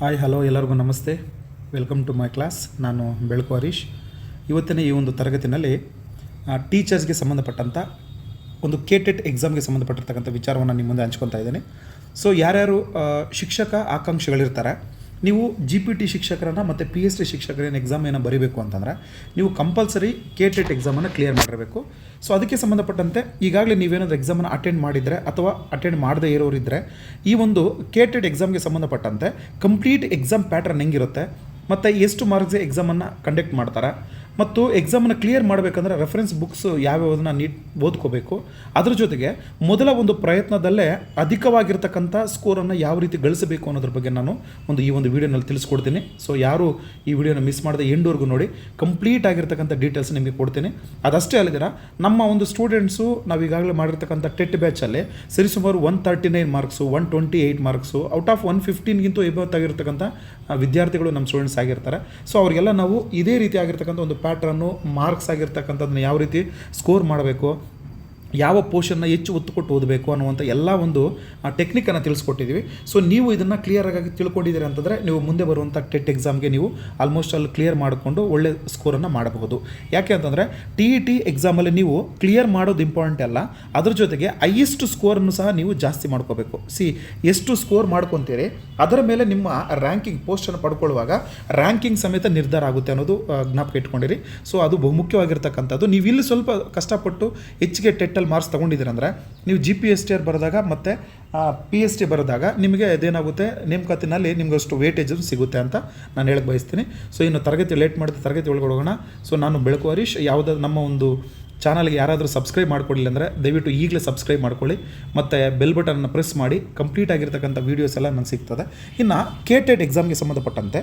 Hi hello ಎಲ್ಲರಿಗೂ ನಮಸ್ತೆ. Welcome to my class ನಾನು ಬೆಳಕು ಹರೀಶ್. ಇವತ್ತಿನ ಈ ಒಂದು ತರಗತಿನಲ್ಲಿ ಟೀಚರ್ಸ್ಗೆ ಸಂಬಂಧಪಟ್ಟಂಥ ಒಂದು ಕೆ ಟೆಟ್ ಎಕ್ಸಾಮ್ಗೆ ಸಂಬಂಧಪಟ್ಟಿರ್ತಕ್ಕಂಥ ವಿಚಾರವನ್ನು ನಿಮ್ಮ ಮುಂದೆ ಹಂಚ್ಕೊತಾ ಇದ್ದೇನೆ. ಸೊ ಯಾರ್ಯಾರು ಶಿಕ್ಷಕ ಆಕಾಂಕ್ಷಿಗಳಿರ್ತಾರೆ ನೀವು ಜಿ ಪಿ ಟಿ ಶಿಕ್ಷಕರನ್ನು ಮತ್ತು ಪಿ ಎಚ್ ಡಿ ಶಿಕ್ಷಕರೇನು ಎಕ್ಸಾಮ್ ಏನೋ ಬರೀಬೇಕು ಅಂತಂದರೆ ನೀವು ಕಂಪಲ್ಸರಿ ಕೆ ಟೆಟ್ ಎಕ್ಸಾಮನ್ನು ಕ್ಲಿಯರ್ ಮಾಡಿರಬೇಕು. ಸೊ ಅದಕ್ಕೆ ಸಂಬಂಧಪಟ್ಟಂತೆ ಈಗಾಗಲೇ ನೀವೇನಾದರೂ ಎಕ್ಸಾಮನ್ನು ಅಟೆಂಡ್ ಮಾಡಿದರೆ ಅಥವಾ ಅಟೆಂಡ್ ಮಾಡದೇ ಇರೋರಿದ್ದರೆ ಈ ಒಂದು ಕೇಟೆಡ್ ಎಕ್ಸಾಮ್ಗೆ ಸಂಬಂಧಪಟ್ಟಂತೆ ಕಂಪ್ಲೀಟ್ ಎಕ್ಸಾಮ್ ಪ್ಯಾಟ್ರನ್ ಹೆಂಗಿರುತ್ತೆ, ಮತ್ತು ಎಷ್ಟು ಮಾರ್ಕ್ಸ್ ಎಕ್ಸಾಮನ್ನು ಕಂಡಕ್ಟ್ ಮಾಡ್ತಾರೆ ಮತ್ತು ಎಕ್ಸಾಮನ್ನು ಕ್ಲಿಯರ್ ಮಾಡಬೇಕಂದ್ರೆ ರೆಫರೆನ್ಸ್ ಬುಕ್ಸ್ ಯಾವ್ಯಾವುದನ್ನ ನೀಟ್ ಓದ್ಕೋಬೇಕು. ಅದ್ರ ಜೊತೆಗೆ ಮೊದಲ ಒಂದು ಪ್ರಯತ್ನದಲ್ಲೇ ಅಧಿಕವಾಗಿರ್ತಕ್ಕಂಥ ಸ್ಕೋರನ್ನು ಯಾವ ರೀತಿ ಗಳಿಸಬೇಕು ಅನ್ನೋದ್ರ ಬಗ್ಗೆ ನಾನು ಒಂದು ಈ ಒಂದು ವಿಡಿಯೋನಲ್ಲಿ ತಿಳಿಸ್ಕೊಡ್ತೀನಿ. ಸೊ ಯಾರು ಈ ವಿಡಿಯೋನ ಮಿಸ್ ಮಾಡದೆ ಎಂಡ್ವರೆಗೂ ನೋಡಿ ಕಂಪ್ಲೀಟ್ ಆಗಿರ್ತಕ್ಕಂಥ ಡೀಟೇಲ್ಸ್ ನಿಮಗೆ ಕೊಡ್ತೀನಿ. ಅದಷ್ಟೇ ಅಲ್ಲದಿರ ನಮ್ಮ ಒಂದು ಸ್ಟೂಡೆಂಟ್ಸು ನಾವು ಈಗಾಗಲೇ ಮಾಡಿರ್ತಕ್ಕಂಥ ಟೆಟ್ ಬ್ಯಾಚಲ್ಲಿ ಸರಿಸುಮಾರು one thirty nine marks one twenty eight marks out of one ಫಿಫ್ಟೀನ್ಗಿಂತೂ ಆಗಿರ್ತಕ್ಕಂಥ ವಿದ್ಯಾರ್ಥಿಗಳು ನಮ್ಮ ಸ್ಟೂಡೆಂಟ್ಸ್ ಆಗಿರ್ತಾರೆ. ಸೊ ಅವರಿಗೆಲ್ಲ ನಾವು ಇದೇ ರೀತಿ ಆಗಿರ್ತಕ್ಕಂಥ ಒಂದು ಪ್ಯಾಟ್ರನ್ನು ಮಾರ್ಕ್ಸ್ ಆಗಿರ್ತಕ್ಕಂಥದ್ದನ್ನು ಯಾವ ರೀತಿ ಸ್ಕೋರ್ ಮಾಡಬೇಕು ಯಾವ ಪೋರ್ಷನ್ನ ಹೆಚ್ಚು ಒತ್ತು ಕೊಟ್ಟು ಓದಬೇಕು ಅನ್ನುವಂಥ ಎಲ್ಲ ಒಂದು ಟೆಕ್ನಿಕನ್ನು ತಿಳಿಸ್ಕೊಟ್ಟಿದ್ದೀವಿ ಸೊ ನೀವು ಇದನ್ನು ಕ್ಲಿಯರಾಗಿ ತಿಳ್ಕೊಂಡಿದ್ದೀರಿ ಅಂತಂದರೆ ನೀವು ಮುಂದೆ ಬರುವಂಥ ಟೆಟ್ ಎಕ್ಸಾಮ್ಗೆ ನೀವು ಆಲ್ಮೋಸ್ಟ್ ಅಲ್ಲಿ ಕ್ಲಿಯರ್ ಮಾಡಿಕೊಂಡು ಒಳ್ಳೆ ಸ್ಕೋರನ್ನು ಮಾಡಬಹುದು. ಯಾಕೆ ಅಂತಂದರೆ ಟಿ ಇ ಟಿ ಎಕ್ಸಾಮಲ್ಲಿ ನೀವು ಕ್ಲಿಯರ್ ಮಾಡೋದು ಇಂಪಾರ್ಟೆಂಟ್ ಅಲ್ಲ, ಅದ್ರ ಜೊತೆಗೆ ಹೈಯೆಸ್ಟ್ ಸ್ಕೋರನ್ನು ಸಹ ನೀವು ಜಾಸ್ತಿ ಮಾಡ್ಕೋಬೇಕು. ಸಿ ಎಷ್ಟು ಸ್ಕೋರ್ ಮಾಡ್ಕೊತೀರಿ, ಅದರ ಮೇಲೆ ನಿಮ್ಮ ರ್ಯಾಂಕಿಂಗ್ ಪೋಸ್ಟನ್ನು ಪಡ್ಕೊಳ್ಳುವಾಗ ರ್ಯಾಂಕಿಂಗ್ ಸಮೇತ ನಿರ್ಧಾರ ಆಗುತ್ತೆ ಅನ್ನೋದು ಜ್ಞಾಪಕ ಇಟ್ಕೊಂಡಿರಿ. ಸೊ ಅದು ಬಹುಮುಖ್ಯವಾಗಿರ್ತಕ್ಕಂಥದ್ದು ನೀವು ಇಲ್ಲಿ ಸ್ವಲ್ಪ ಕಷ್ಟಪಟ್ಟು ಹೆಚ್ಚಿಗೆ ಟೆಟ್ಟಲ್ಲಿ ಮಾರ್ಕ್ಸ್ ತೊಗೊಂಡಿದ್ದೀರಂದ್ರೆ ನೀವು G P S T R ಬರೆದಾಗ ಮತ್ತು ಪಿ ಎಸ್ ಟಿ ಬರೆದಾಗ ನಿಮಗೆ ಅದೇನಾಗುತ್ತೆ? ನೇಮಕಾತಿನಲ್ಲಿ ನಿಮ್ಗೆ ಅಷ್ಟು ವೇಟೇಜ್ ಸಿಗುತ್ತೆ ಅಂತ ನಾನು ಹೇಳಕ್ಕೆ ಬಯಸ್ತೀನಿ. ಸೊ ಇನ್ನು ತರಗತಿ ಲೇಟ್ ಮಾಡಿದ ತರಗತಿ ಒಳಗೊಳಗೋಣ ಸೊ ನಾನು ಬೆಳಕು ಹರೀಶ್. ಯಾವುದಾದ್ರು ನಮ್ಮ ಒಂದು ಚಾನಲ್ಗೆ ಯಾರಾದರೂ ಸಬ್ಸ್ಕ್ರೈಬ್ ಮಾಡ್ಕೊಳ್ಳಿಲ್ಲ ಅಂದರೆ ದಯವಿಟ್ಟು ಈಗಲೇ ಸಬ್ಸ್ಕ್ರೈಬ್ ಮಾಡ್ಕೊಳ್ಳಿ. ಮತ್ತು ಬೆಲ್ ಬಟನ್ನ ಪ್ರೆಸ್ ಮಾಡಿ. ಕಂಪ್ಲೀಟ್ ಆಗಿರ್ತಕ್ಕಂಥ ವೀಡಿಯೋಸ್ ಎಲ್ಲ ನನಗೆ ಸಿಗ್ತದೆ. ಇನ್ನು ಕೆ ಟೆಟ್ ಎಕ್ಸಾಮ್ಗೆ ಸಂಬಂಧಪಟ್ಟಂತೆ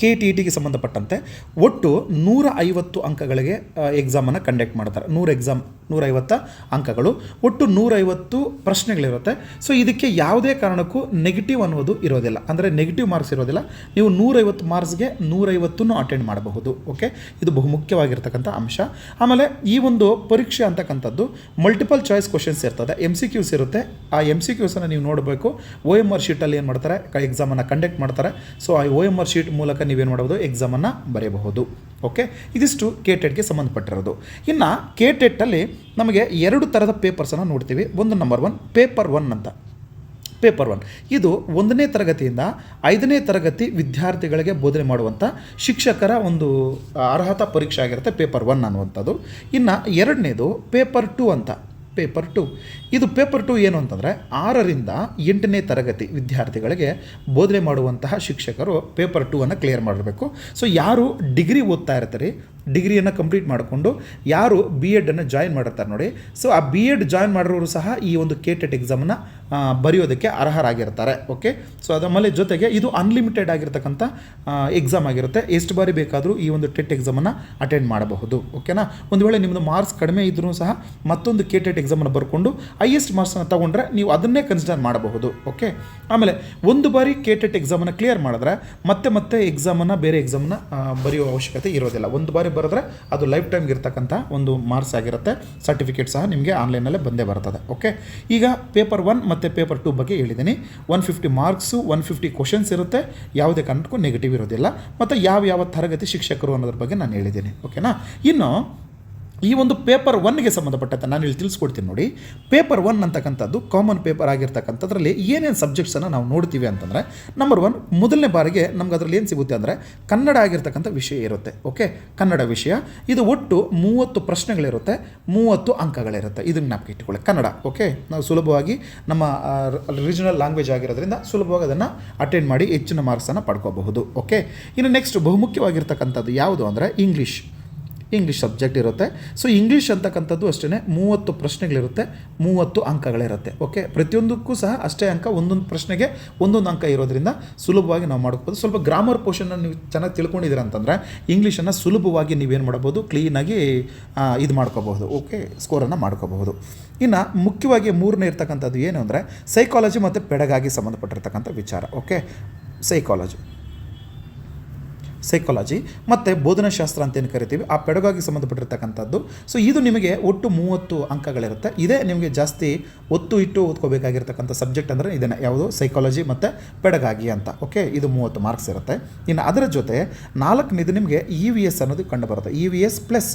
ಕೆ ಟಿ ಟಿಗೆ ಸಂಬಂಧಪಟ್ಟಂತೆ ಒಟ್ಟು ನೂರ ಐವತ್ತು ಅಂಕಗಳಿಗೆ ಎಕ್ಸಾಮನ್ನು ಕಂಡಕ್ಟ್ ಮಾಡ್ತಾರೆ. ನೂರು ಎಕ್ಸಾಮ್ ನೂರೈವತ್ತ ಅಂಕಗಳು. ಒಟ್ಟು ನೂರೈವತ್ತು ಪ್ರಶ್ನೆಗಳಿರುತ್ತೆ. ಸೊ ಇದಕ್ಕೆ ಯಾವುದೇ ಕಾರಣಕ್ಕೂ ನೆಗೆಟಿವ್ ಅನ್ನೋದು ಇರೋದಿಲ್ಲ. ಅಂದರೆ ನೆಗೆಟಿವ್ ಮಾರ್ಕ್ಸ್ ಇರೋದಿಲ್ಲ. ನೀವು ನೂರೈವತ್ತು ಮಾರ್ಕ್ಸ್ಗೆ ನೂರೈವತ್ತನ್ನು ಅಟೆಂಡ್ ಮಾಡಬಹುದು. ಓಕೆ ಇದು ಬಹುಮುಖ್ಯವಾಗಿರ್ತಕ್ಕಂಥ ಅಂಶ. ಆಮೇಲೆ ಈ ಒಂದು ಪರೀಕ್ಷೆ ಅಂತಕ್ಕಂಥದ್ದು ಮಲ್ಟಿಪಲ್ ಚಾಯ್ಸ್ ಕ್ವಶನ್ಸ್ ಇರ್ತದೆ. ಎಂ ಸಿ ಕ್ಯೂಸ್ ಇರುತ್ತೆ. ಆ ಎಂ ಸಿ ಕ್ಯೂಸನ್ನು ನೀವು ನೋಡಬೇಕು. ಓ ಎಂ ಆರ್ ಶೀಟಲ್ಲಿ ಏನು ಮಾಡ್ತಾರೆ? ಎಕ್ಸಾಮನ್ನು ಕಂಡಕ್ಟ್ ಮಾಡ್ತಾರೆ. ಸೊ ಆ ಓ ಎಂ ಆರ್ ಶೀಟ್ ಮೂಲಕ ನೀವೇನು ಮಾಡಬಹುದು ಎಕ್ಸಾಮನ್ನು ಬರೆಯಬಹುದು ಓಕೆ ಇದಿಷ್ಟು ಕೆ ಟೆಟ್ಗೆ ಸಂಬಂಧಪಟ್ಟಿರೋದು. ಇನ್ನು ಕೆ ಟೆಟ್ಟಲ್ಲಿ ನಮಗೆ ಎರಡು ಥರದ ಪೇಪರ್ಸನ್ನು ನೋಡ್ತೀವಿ. ಒಂದು ನಂಬರ್ ಒನ್ ಪೇಪರ್ ಒನ್ ಅಂತ. ಪೇಪರ್ ಒನ್ ಇದು ಒಂದನೇ ತರಗತಿಯಿಂದ ಐದನೇ ತರಗತಿ ವಿದ್ಯಾರ್ಥಿಗಳಿಗೆ ಬೋಧನೆ ಮಾಡುವಂಥ ಶಿಕ್ಷಕರ ಒಂದು ಅರ್ಹತಾ ಪರೀಕ್ಷೆ ಆಗಿರುತ್ತೆ ಪೇಪರ್ ಒನ್ ಅನ್ನುವಂಥದ್ದು. ಇನ್ನು ಎರಡನೇದು ಪೇಪರ್ ಟು ಅಂತ. Paper two. ಇದು ಪೇಪರ್ ಟು ಏನು ಅಂತಂದರೆ ಆರರಿಂದ ಎಂಟನೇ ತರಗತಿ ವಿದ್ಯಾರ್ಥಿಗಳಿಗೆ ಬೋಧನೆ ಮಾಡುವಂತಹ ಶಿಕ್ಷಕರು ಪೇಪರ್ ಟು ಅನ್ನು ಕ್ಲಿಯರ್ ಮಾಡಬೇಕು ಸೊ ಯಾರು ಡಿಗ್ರಿ ಓದ್ತಾ ಇರ್ತಾರೆ ಡಿಗ್ರಿಯನ್ನು ಕಂಪ್ಲೀಟ್ ಮಾಡಿಕೊಂಡು ಯಾರು ಬಿ ಎಡನ್ನು ಜಾಯಿನ್ ಮಾಡಿರ್ತಾರೆ ನೋಡಿ. ಸೊ ಆ ಬಿ ಎಡ್ ಜಾಯಿನ್ ಮಾಡಿರೋರು ಸಹ ಈ ಒಂದು ಕೆ ಟೆಟ್ ಎಕ್ಸಾಮನ್ನು ಬರೆಯೋದಕ್ಕೆ ಅರ್ಹರಾಗಿರ್ತಾರೆ. ಓಕೆ ಸೊ ಅದರ ಜೊತೆಗೆ ಇದು ಅನ್ಲಿಮಿಟೆಡ್ ಆಗಿರ್ತಕ್ಕಂಥ ಎಕ್ಸಾಮ್ ಆಗಿರುತ್ತೆ. ಎಷ್ಟು ಬಾರಿ ಬೇಕಾದರೂ ಈ ಒಂದು ಟೆಟ್ ಎಕ್ಸಾಮನ್ನು ಅಟೆಂಡ್ ಮಾಡಬಹುದು. ಓಕೆನಾ ಒಂದು ವೇಳೆ ನಿಮ್ಮದು ಮಾರ್ಕ್ಸ್ ಕಡಿಮೆ ಇದ್ರೂ ಸಹ ಮತ್ತೊಂದು ಕೆ ಟೆಟ್ ಎಕ್ಸಾಮನ್ನು ಬರ್ಕೊಂಡು ಹೈಯೆಸ್ಟ್ ಮಾರ್ಕ್ಸನ್ನು ತಗೊಂಡ್ರೆ ನೀವು ಅದನ್ನೇ ಕನ್ಸಿಡರ್ ಮಾಡಬಹುದು. ಓಕೆ ಆಮೇಲೆ ಒಂದು ಬಾರಿ ಕೆ ಟೆಟ್ ಎಕ್ಸಾಮನ್ನು ಕ್ಲಿಯರ್ ಮಾಡಿದ್ರೆ ಮತ್ತೆ ಮತ್ತೆ ಎಕ್ಸಾಮನ್ನು ಬೇರೆ ಎಕ್ಸಾಮನ್ನು ಬರೆಯುವ ಅವಶ್ಯಕತೆ ಇರೋದಿಲ್ಲ. ಒಂದು ಬಾರಿ ಬರೆದ್ರೆ ಅದು ಲೈಫ್ ಟೈಮ್ಗೆ ಇರ್ತಕ್ಕಂಥ ಒಂದು ಮಾರ್ಕ್ಸ್ ಆಗಿರುತ್ತೆ. ಸರ್ಟಿಫಿಕೇಟ್ ಸಹ ನಿಮಗೆ ಆನ್ಲೈನಲ್ಲೇ ಬಂದೇ ಬರ್ತದೆ. ಓಕೆ ಈಗ ಪೇಪರ್ ಒನ್ ಮತ್ತು ಪೇಪರ್ ಟು ಬಗ್ಗೆ ಹೇಳಿದ್ದೀನಿ. One fifty marks one fifty questions ಇರುತ್ತೆ. ಯಾವುದೇ ಕಾರಣಕ್ಕೂ ನೆಗೆಟಿವ್ ಇರೋದಿಲ್ಲ. ಮತ್ತು ಯಾವ ಯಾವ ತರಗತಿ ಶಿಕ್ಷಕರು ಅನ್ನೋದ್ರ ಬಗ್ಗೆ ನಾನು ಹೇಳಿದ್ದೀನಿ. ಓಕೆನಾ ಇನ್ನು ಈ ಒಂದು ಪೇಪರ್ ಒನ್ಗೆ ಸಂಬಂಧಪಟ್ಟಂತೆ ನಾನು ಇಲ್ಲಿ ತಿಳಿಸ್ಕೊಡ್ತೀನಿ ನೋಡಿ. ಪೇಪರ್ ಒನ್ ಅಂತಕ್ಕಂಥದ್ದು ಕಾಮನ್ ಪೇಪರ್ ಆಗಿರ್ತಕ್ಕಂಥದ್ರಲ್ಲಿ ಏನೇನು ಸಬ್ಜೆಕ್ಟ್ಸನ್ನು ನಾವು ನೋಡ್ತೀವಿ ಅಂತಂದರೆ ನಂಬರ್ ಒನ್ ಮೊದಲನೇ ಬಾರಿಗೆ ನಮ್ಗೆ ಅದರಲ್ಲಿ ಏನು ಸಿಗುತ್ತೆ ಅಂದರೆ ಕನ್ನಡ ಆಗಿರ್ತಕ್ಕಂಥ ವಿಷಯ ಇರುತ್ತೆ ಓಕೆ ಕನ್ನಡ ವಿಷಯ. ಇದು ಒಟ್ಟು ಮೂವತ್ತು ಪ್ರಶ್ನೆಗಳಿರುತ್ತೆ, ಮೂವತ್ತು ಅಂಕಗಳಿರುತ್ತೆ. ಇದನ್ನು ಜ್ಞಾಪಕ ಇಟ್ಟುಕೊಳ್ಳಿ ಕನ್ನಡ ಓಕೆ ನಾವು ಸುಲಭವಾಗಿ ನಮ್ಮ ರೀಜನಲ್ ಲ್ಯಾಂಗ್ವೇಜ್ ಆಗಿರೋದ್ರಿಂದ ಸುಲಭವಾಗಿ ಅದನ್ನು ಅಟೆಂಡ್ ಮಾಡಿ ಹೆಚ್ಚಿನ ಮಾರ್ಕ್ಸನ್ನು ಪಡ್ಕೋಬಹುದು ಓಕೆ ಇನ್ನು ನೆಕ್ಸ್ಟ್ ಬಹುಮುಖ್ಯವಾಗಿರ್ತಕ್ಕಂಥದ್ದು ಯಾವುದು ಅಂದರೆ ಇಂಗ್ಲೀಷ್ ಇಂಗ್ಲೀಷ್ ಸಬ್ಜೆಕ್ಟ್ ಇರುತ್ತೆ. ಸೊ ಇಂಗ್ಲೀಷ್ ಅಂತಕ್ಕಂಥದ್ದು ಅಷ್ಟೇ ಮೂವತ್ತು ಪ್ರಶ್ನೆಗಳಿರುತ್ತೆ, ಮೂವತ್ತು ಅಂಕಗಳಿರುತ್ತೆ. ಓಕೆ ಪ್ರತಿಯೊಂದಕ್ಕೂ ಸಹ ಅಷ್ಟೇ ಅಂಕ, ಒಂದೊಂದು ಪ್ರಶ್ನೆಗೆ ಒಂದೊಂದು ಅಂಕ ಇರೋದ್ರಿಂದ ಸುಲಭವಾಗಿ ನಾವು ಮಾಡ್ಕೋಬೋದು. ಸ್ವಲ್ಪ ಗ್ರಾಮರ್ ಪೋರ್ಷನ್ನ ನೀವು ಚೆನ್ನಾಗಿ ತಿಳ್ಕೊಂಡಿದ್ದೀರ ಅಂತಂದರೆ ಇಂಗ್ಲೀಷನ್ನು ಸುಲಭವಾಗಿ ನೀವೇನು ಮಾಡ್ಬೋದು? ಕ್ಲೀನಾಗಿ ಇದು ಮಾಡ್ಕೋಬಹುದು. ಓಕೆ ಸ್ಕೋರನ್ನು ಮಾಡ್ಕೋಬಹುದು. ಇನ್ನು ಮುಖ್ಯವಾಗಿ ಮೂರನೇ ಇರ್ತಕ್ಕಂಥದ್ದು ಏನು ಅಂದರೆ ಸೈಕಾಲಜಿ ಮತ್ತು ಪೆಡಗಾಗಿ ಸಂಬಂಧಪಟ್ಟಿರ್ತಕ್ಕಂಥ ವಿಚಾರ. ಓಕೆ ಸೈಕಾಲಜಿ ಸೈಕಾಲಜಿ ಮತ್ತು ಬೋಧನಾಶಾಸ್ತ್ರ ಅಂತ ಏನು ಕರಿತೀವಿ, ಆ ಪೆಡಗಾಗಿ ಸಂಬಂಧಪಟ್ಟಿರ್ತಕ್ಕಂಥದ್ದು. ಸೊ ಇದು ನಿಮಗೆ ಒಟ್ಟು ಮೂವತ್ತು ಅಂಕಗಳಿರುತ್ತೆ. ಇದೇ ನಿಮಗೆ ಜಾಸ್ತಿ ಒತ್ತು ಇಟ್ಟು ಓದ್ಕೋಬೇಕಾಗಿರ್ತಕ್ಕಂಥ ಸಬ್ಜೆಕ್ಟ್ ಅಂದರೆ ಇದನ್ನು, ಯಾವುದು? ಸೈಕಾಲಜಿ ಮತ್ತು ಪೆಡಗಾಗಿ ಅಂತ. ಓಕೆ ಇದು ಮೂವತ್ತು ಮಾರ್ಕ್ಸ್ ಇರುತ್ತೆ. ಇನ್ನು ಅದರ ಜೊತೆ ನಾಲ್ಕನೇದು ನಿಮಗೆ ಇ ವಿ ಎಸ್ ಅನ್ನೋದು ಕಂಡು ಬರುತ್ತೆ ಇ ವಿ ಎಸ್ ಪ್ಲಸ್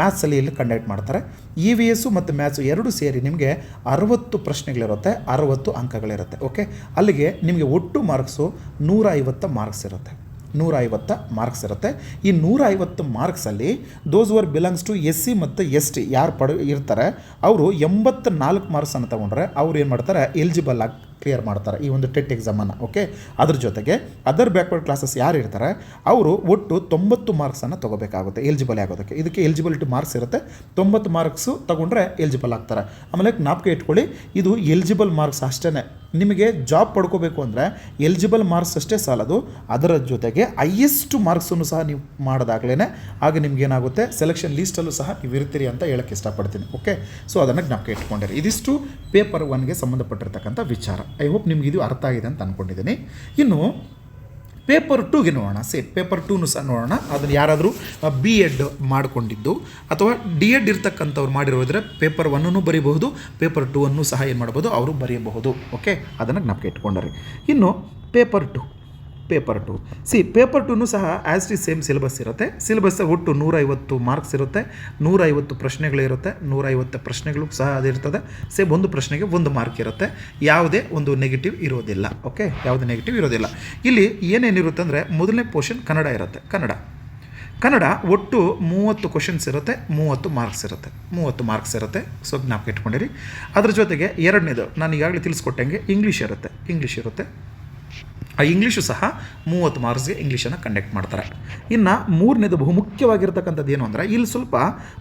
ಮ್ಯಾಥ್ಸಲ್ಲಿ ಇಲ್ಲಿ ಕಂಡಕ್ಟ್ ಮಾಡ್ತಾರೆ. ಇ ವಿ ಎಸ್ಸು ಮತ್ತು ಮ್ಯಾಥ್ಸು ಎರಡು ಸೇರಿ ನಿಮಗೆ ಅರವತ್ತು ಪ್ರಶ್ನೆಗಳಿರುತ್ತೆ, ಅರವತ್ತು ಅಂಕಗಳಿರುತ್ತೆ. ಓಕೆ ಅಲ್ಲಿಗೆ ನಿಮಗೆ ಒಟ್ಟು ಮಾರ್ಕ್ಸು ನೂರ ಐವತ್ತು ಮಾರ್ಕ್ಸ್ ಇರುತ್ತೆ. ನೂರ ಐವತ್ತು ಮಾರ್ಕ್ಸ್ ಇರುತ್ತೆ. ಈ ನೂರ ಐವತ್ತು ಮಾರ್ಕ್ಸಲ್ಲಿ those who belongs to S C ಮತ್ತು ಎಸ್ ಟಿ ಯಾರು ಪಡ, ಇರ್ತಾರೆ, ಅವರು ಎಂಬತ್ತ ನಾಲ್ಕು ಮಾರ್ಕ್ಸನ್ನು ತೊಗೊಂಡ್ರೆ ಅವ್ರು ಏನು ಮಾಡ್ತಾರೆ ಎಲಿಜಿಬಲ್ ಆಗಿ ಕ್ಲಿಯರ್ ಮಾಡ್ತಾರೆ ಈ ಒಂದು ಟೆಟ್ ಎಕ್ಸಾಮನ್ನು ಓಕೆ ಅದ್ರ ಜೊತೆಗೆ ಅದರ್ ಬ್ಯಾಕ್ವರ್ಡ್ ಕ್ಲಾಸಸ್ ಯಾರು ಇರ್ತಾರೆ, ಅವರು ಒಟ್ಟು ತೊಂಬತ್ತು ಮಾರ್ಕ್ಸನ್ನು ತೊಗೋಬೇಕಾಗುತ್ತೆ ಎಲಿಜಿಬಲ್ ಆಗೋದಕ್ಕೆ. ಇದಕ್ಕೆ ಎಲಿಜಿಬಿಲಿಟಿ ಮಾರ್ಕ್ಸ್ ಇರುತ್ತೆ, ತೊಂಬತ್ತು ಮಾರ್ಕ್ಸು ತೊಗೊಂಡ್ರೆ ಎಲಿಜಿಬಲ್ ಆಗ್ತಾರೆ. ಆಮೇಲೆ ಜ್ಞಾಪಕ ಇಟ್ಕೊಳ್ಳಿ, ಇದು ಎಲಿಜಿಬಲ್ ಮಾರ್ಕ್ಸ್ ಅಷ್ಟೇ ನಿಮಗೆ ಜಾಬ್ ಪಡ್ಕೋಬೇಕು ಅಂದರೆ ಎಲಿಜಿಬಲ್ ಮಾರ್ಕ್ಸ್ ಅಷ್ಟೇ ಸಾಲದು. ಅದರ ಜೊತೆಗೆ ಹೈಯೆಸ್ಟ್ ಮಾರ್ಕ್ಸನ್ನು ಸಹ ನೀವು ಮಾಡೋದಾಗಲೇ ಆಗ ನಿಮ್ಗೆ ಏನಾಗುತ್ತೆ? ಸೆಲೆಕ್ಷನ್ ಲೀಸ್ಟಲ್ಲೂ ಸಹ ನೀವು ಇರ್ತೀರಿ ಅಂತ ಹೇಳಕ್ಕೆ ಇಷ್ಟಪಡ್ತೀನಿ ಓಕೆ ಸೊ ಅದನ್ನು ಜ್ಞಾಪಕ ಇಟ್ಕೊಂಡಿರಿ. ಇದಿಷ್ಟು ಪೇಪರ್ ಒನ್ಗೆ ಸಂಬಂಧಪಟ್ಟಿರ್ತಕ್ಕಂಥ ವಿಚಾರ. ಐ ಹೋಪ್ ನಿಮ್ಗೆ ಇದು ಅರ್ಥ ಆಗಿದೆ ಅಂತ ಅಂದ್ಕೊಂಡಿದ್ದೀನಿ ಇನ್ನು ಪೇಪರ್ ಟೂಗೆ ನೋಡೋಣ. ಸೇಮ್ ಪೇಪರ್ ಟೂನು ಸಹ ನೋಡೋಣ. ಅದನ್ನು ಯಾರಾದರೂ ಬಿ ಎಡ್ ಮಾಡಿಕೊಂಡಿದ್ದು. ಅಥವಾ ಡಿ ಎಡ್ ಇರ್ತಕ್ಕಂಥವ್ರು ಮಾಡಿರೋದ್ರೆ ಪೇಪರ್ ಒನ್ನೂ ಬರೀಬಹುದು ಪೇಪರ್ ಟೂ ಅನ್ನು ಸಹ ಏನು ಮಾಡ್ಬೋದು, ಅವರು ಬರೆಯಬಹುದು ಓಕೆ ಅದನ್ನು ಜ್ಞಾಪಕ ಇಟ್ಕೊಂಡ್ರಿ. ಇನ್ನು paper two paper two. C paper ಟೂನು ಸಹ ಆ್ಯಸ್ ಟಿ ಸೇಮ್ ಸಿಲೆಬಸ್ ಇರುತ್ತೆ. ಸಿಲೆಬಸ್ ಒಟ್ಟು ನೂರೈವತ್ತು ಮಾರ್ಕ್ಸ್ ಇರುತ್ತೆ. ನೂರೈವತ್ತು ಪ್ರಶ್ನೆಗಳಿರುತ್ತೆ ನೂರೈವತ್ತು ಪ್ರಶ್ನೆಗಳು ಸಹ ಅದಿರ್ತದೆ ಸೇಮ್ ಒಂದು ಪ್ರಶ್ನೆಗೆ ಒಂದು ಮಾರ್ಕ್ ಇರುತ್ತೆ. ಯಾವುದೇ ಒಂದು ನೆಗೆಟಿವ್ ಇರೋದಿಲ್ಲ. ಓಕೆ ಯಾವುದೇ ನೆಗೆಟಿವ್ ಇರೋದಿಲ್ಲ. ಇಲ್ಲಿ ಏನೇನಿರುತ್ತೆ ಅಂದರೆ ಮೊದಲನೇ ಪೋರ್ಷನ್ ಕನ್ನಡ ಇರುತ್ತೆ. ಕನ್ನಡ. ಕನ್ನಡ ಒಟ್ಟು ಮೂವತ್ತು ಕ್ವಶನ್ಸ್ ಇರುತ್ತೆ. ಮೂವತ್ತು ಮಾರ್ಕ್ಸ್ ಇರುತ್ತೆ. ಮೂವತ್ತು ಮಾರ್ಕ್ಸ್ ಇರುತ್ತೆ. ಸೊ ಜ್ಞಾಪಕ ಇಟ್ಕೊಂಡಿರಿ. ಅದ್ರ ಜೊತೆಗೆ ಎರಡನೇದು ನಾನು ಈಗಾಗಲೇ ತಿಳಿಸ್ಕೊಟ್ಟಂಗೆ ಇಂಗ್ಲೀಷ್ ಇರುತ್ತೆ. ಇಂಗ್ಲೀಷ್ ಇರುತ್ತೆ. ಇಂಗ್ಲೀಷು ಸಹ ಮೂವತ್ತು ಮಾರ್ಕ್ಸ್ಗೆ ಇಂಗ್ಲೀಷನ್ನು ಕಂಡಕ್ಟ್ ಮಾಡ್ತಾರೆ. ಇನ್ನು ಮೂರನೇದು ಬಹುಮುಖ್ಯವಾಗಿರ್ತಕ್ಕಂಥದ್ದು ಏನು ಅಂದರೆ, ಇಲ್ಲಿ ಸ್ವಲ್ಪ,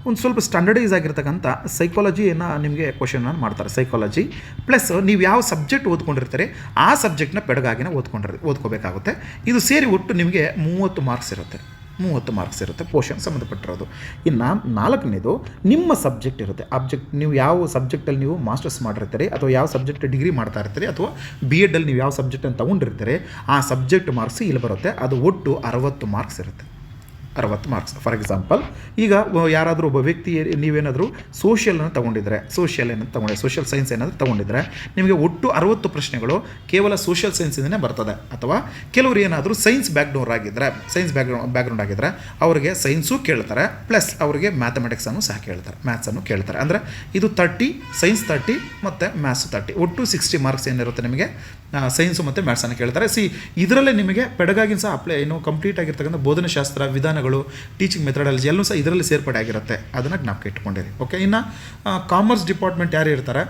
ಒಂದು ಸ್ವಲ್ಪ ಸ್ಟ್ಯಾಂಡರ್ಡೈಸ್ ಆಗಿರ್ತಕ್ಕಂಥ ಸೈಕಾಲಜಿಯನ್ನು ನಿಮಗೆ ಕ್ವಶನನ್ನು ಮಾಡ್ತಾರೆ ಸೈಕಾಲಜಿ ಪ್ಲಸ್ ನೀವು ಯಾವ ಸಬ್ಜೆಕ್ಟ್ ಓದ್ಕೊಂಡಿರ್ತೀರಿ, ಆ ಸಬ್ಜೆಕ್ಟ್ನ ಪೆಡಗಾಗಿನ ಓದ್ಕೊಂಡಿರ್, ಓದ್ಕೋಬೇಕಾಗುತ್ತೆ. ಇದು ಸೇರಿ ಒಟ್ಟು ನಿಮಗೆ ಮೂವತ್ತು ಮಾರ್ಕ್ಸ್ ಇರುತ್ತೆ. ಮೂವತ್ತು ಮಾರ್ಕ್ಸ್ ಇರುತ್ತೆ ಪೋಷನ್ ಸಂಬಂಧಪಟ್ಟಿರೋದು. ಇನ್ನು ನಾಲ್ಕನೇದು, ನಿಮ್ಮ ಸಬ್ಜೆಕ್ಟ್ ಇರುತ್ತೆ. ಆಬ್ಜೆಕ್ಟ್ ನೀವು ಯಾವ ಸಬ್ಜೆಕ್ಟಲ್ಲಿ ನೀವು ಮಾಸ್ಟರ್ಸ್ ಮಾಡಿರ್ತೀರಿ, ಅಥವಾ ಯಾವ ಸಬ್ಜೆಕ್ಟ್ ಡಿಗ್ರಿ ಮಾಡ್ತಾ ಇರ್ತೀರಿ, ಅಥವಾ ಬಿ ಎಡಲ್ಲಿ ನೀವು ಯಾವ ಸಬ್ಜೆಕ್ಟನ್ನು ತೊಗೊಂಡಿರ್ತೀರಿ, ಆ ಸಬ್ಜೆಕ್ಟ್ ಮಾರ್ಕ್ಸ್ ಇಲ್ಲಿ ಬರುತ್ತೆ. ಅದು ಒಟ್ಟು ಅರವತ್ತು ಮಾರ್ಕ್ಸ್ ಇರುತ್ತೆ. ಅರವತ್ತು ಮಾರ್ಕ್ಸ್ ಫಾರ್ ಎಕ್ಸಾಂಪಲ್ ಈಗ ಯಾರಾದರೂ ಒಬ್ಬ ವ್ಯಕ್ತಿ, ನೀವೇನಾದರೂ ಸೋಷಿಯಲನ್ನು ತೊಗೊಂಡಿದ್ರೆ ಸೋಷಿಯಲ್ ಏನಂತ ತೊಗೊಂಡೆ ಸೋಷಿಯಲ್ ಸೈನ್ಸ್ ಏನಾದರೂ ತೊಗೊಂಡಿದ್ರೆ, ನಿಮಗೆ ಒಟ್ಟು ಅರವತ್ತು ಪ್ರಶ್ನೆಗಳು ಕೇವಲ ಸೋಷಿಯಲ್ ಸೈನ್ಸಿಂದನೇ ಬರ್ತದೆ. ಅಥವಾ ಕೆಲವರು ಏನಾದರೂ ಸೈನ್ಸ್ ಬ್ಯಾಕ್ಗ್ರೌಂಡ್ ಆಗಿದ್ದರೆ ಸೈನ್ಸ್ ಬ್ಯಾಕ್ಗ್ರೌಂಡ್ ಬ್ಯಾಕ್ಗ್ರೌಂಡ್ ಆಗಿದ್ದರೆ ಅವರಿಗೆ ಸೈನ್ಸು ಕೇಳ್ತಾರೆ ಪ್ಲಸ್ ಅವರಿಗೆ ಮ್ಯಾಥಮೆಟಿಕ್ಸನ್ನು ಸಹ ಕೇಳ್ತಾರೆ ಮ್ಯಾಥ್ಸನ್ನು ಕೇಳ್ತಾರೆ. ಅಂದರೆ ಇದು ತರ್ಟಿ ಸೈನ್ಸ್ ತರ್ಟಿ ಮತ್ತು ಮ್ಯಾಥ್ಸ್ ತರ್ಟಿ ಒಟ್ಟು ಸಿಕ್ಸ್ಟಿ ಮಾರ್ಕ್ಸ್ ಏನಿರುತ್ತೆ ನಿಮಗೆ? ಸೈನ್ಸು ಮತ್ತು ಮ್ಯಾಥ್ಸನ್ನು ಕೇಳ್ತಾರೆ. ಸಿ ಇದರಲ್ಲೇ ನಿಮಗೆ ಬೆಡಗಾಗಿನ ಸಹ ಅಪ್ಲೈ ಏನು ಕಂಪ್ಲೀಟ್ ಆಗಿರ್ತಕ್ಕಂಥ ಬೋಧನಶಾಸ್ತ್ರ ವಿಧಾನಗಳು ಟೀಚಿಂಗ್ ಮೆಥಡಾಲಜಿ ಎಲ್ಲೂ ಸಹ ಇದರಲ್ಲಿ ಸೇರ್ಪಡೆ ಆಗಿರುತ್ತೆ ಅದನ್ನು ಜ್ಞಾಪಕ ಇಟ್ಕೊಂಡಿರಿ. ಓಕೆ ಇನ್ನು ಕಾಮರ್ಸ್ ಡಿಪಾರ್ಟ್ಮೆಂಟ್ ಯಾರು ಇರ್ತಾರೆ?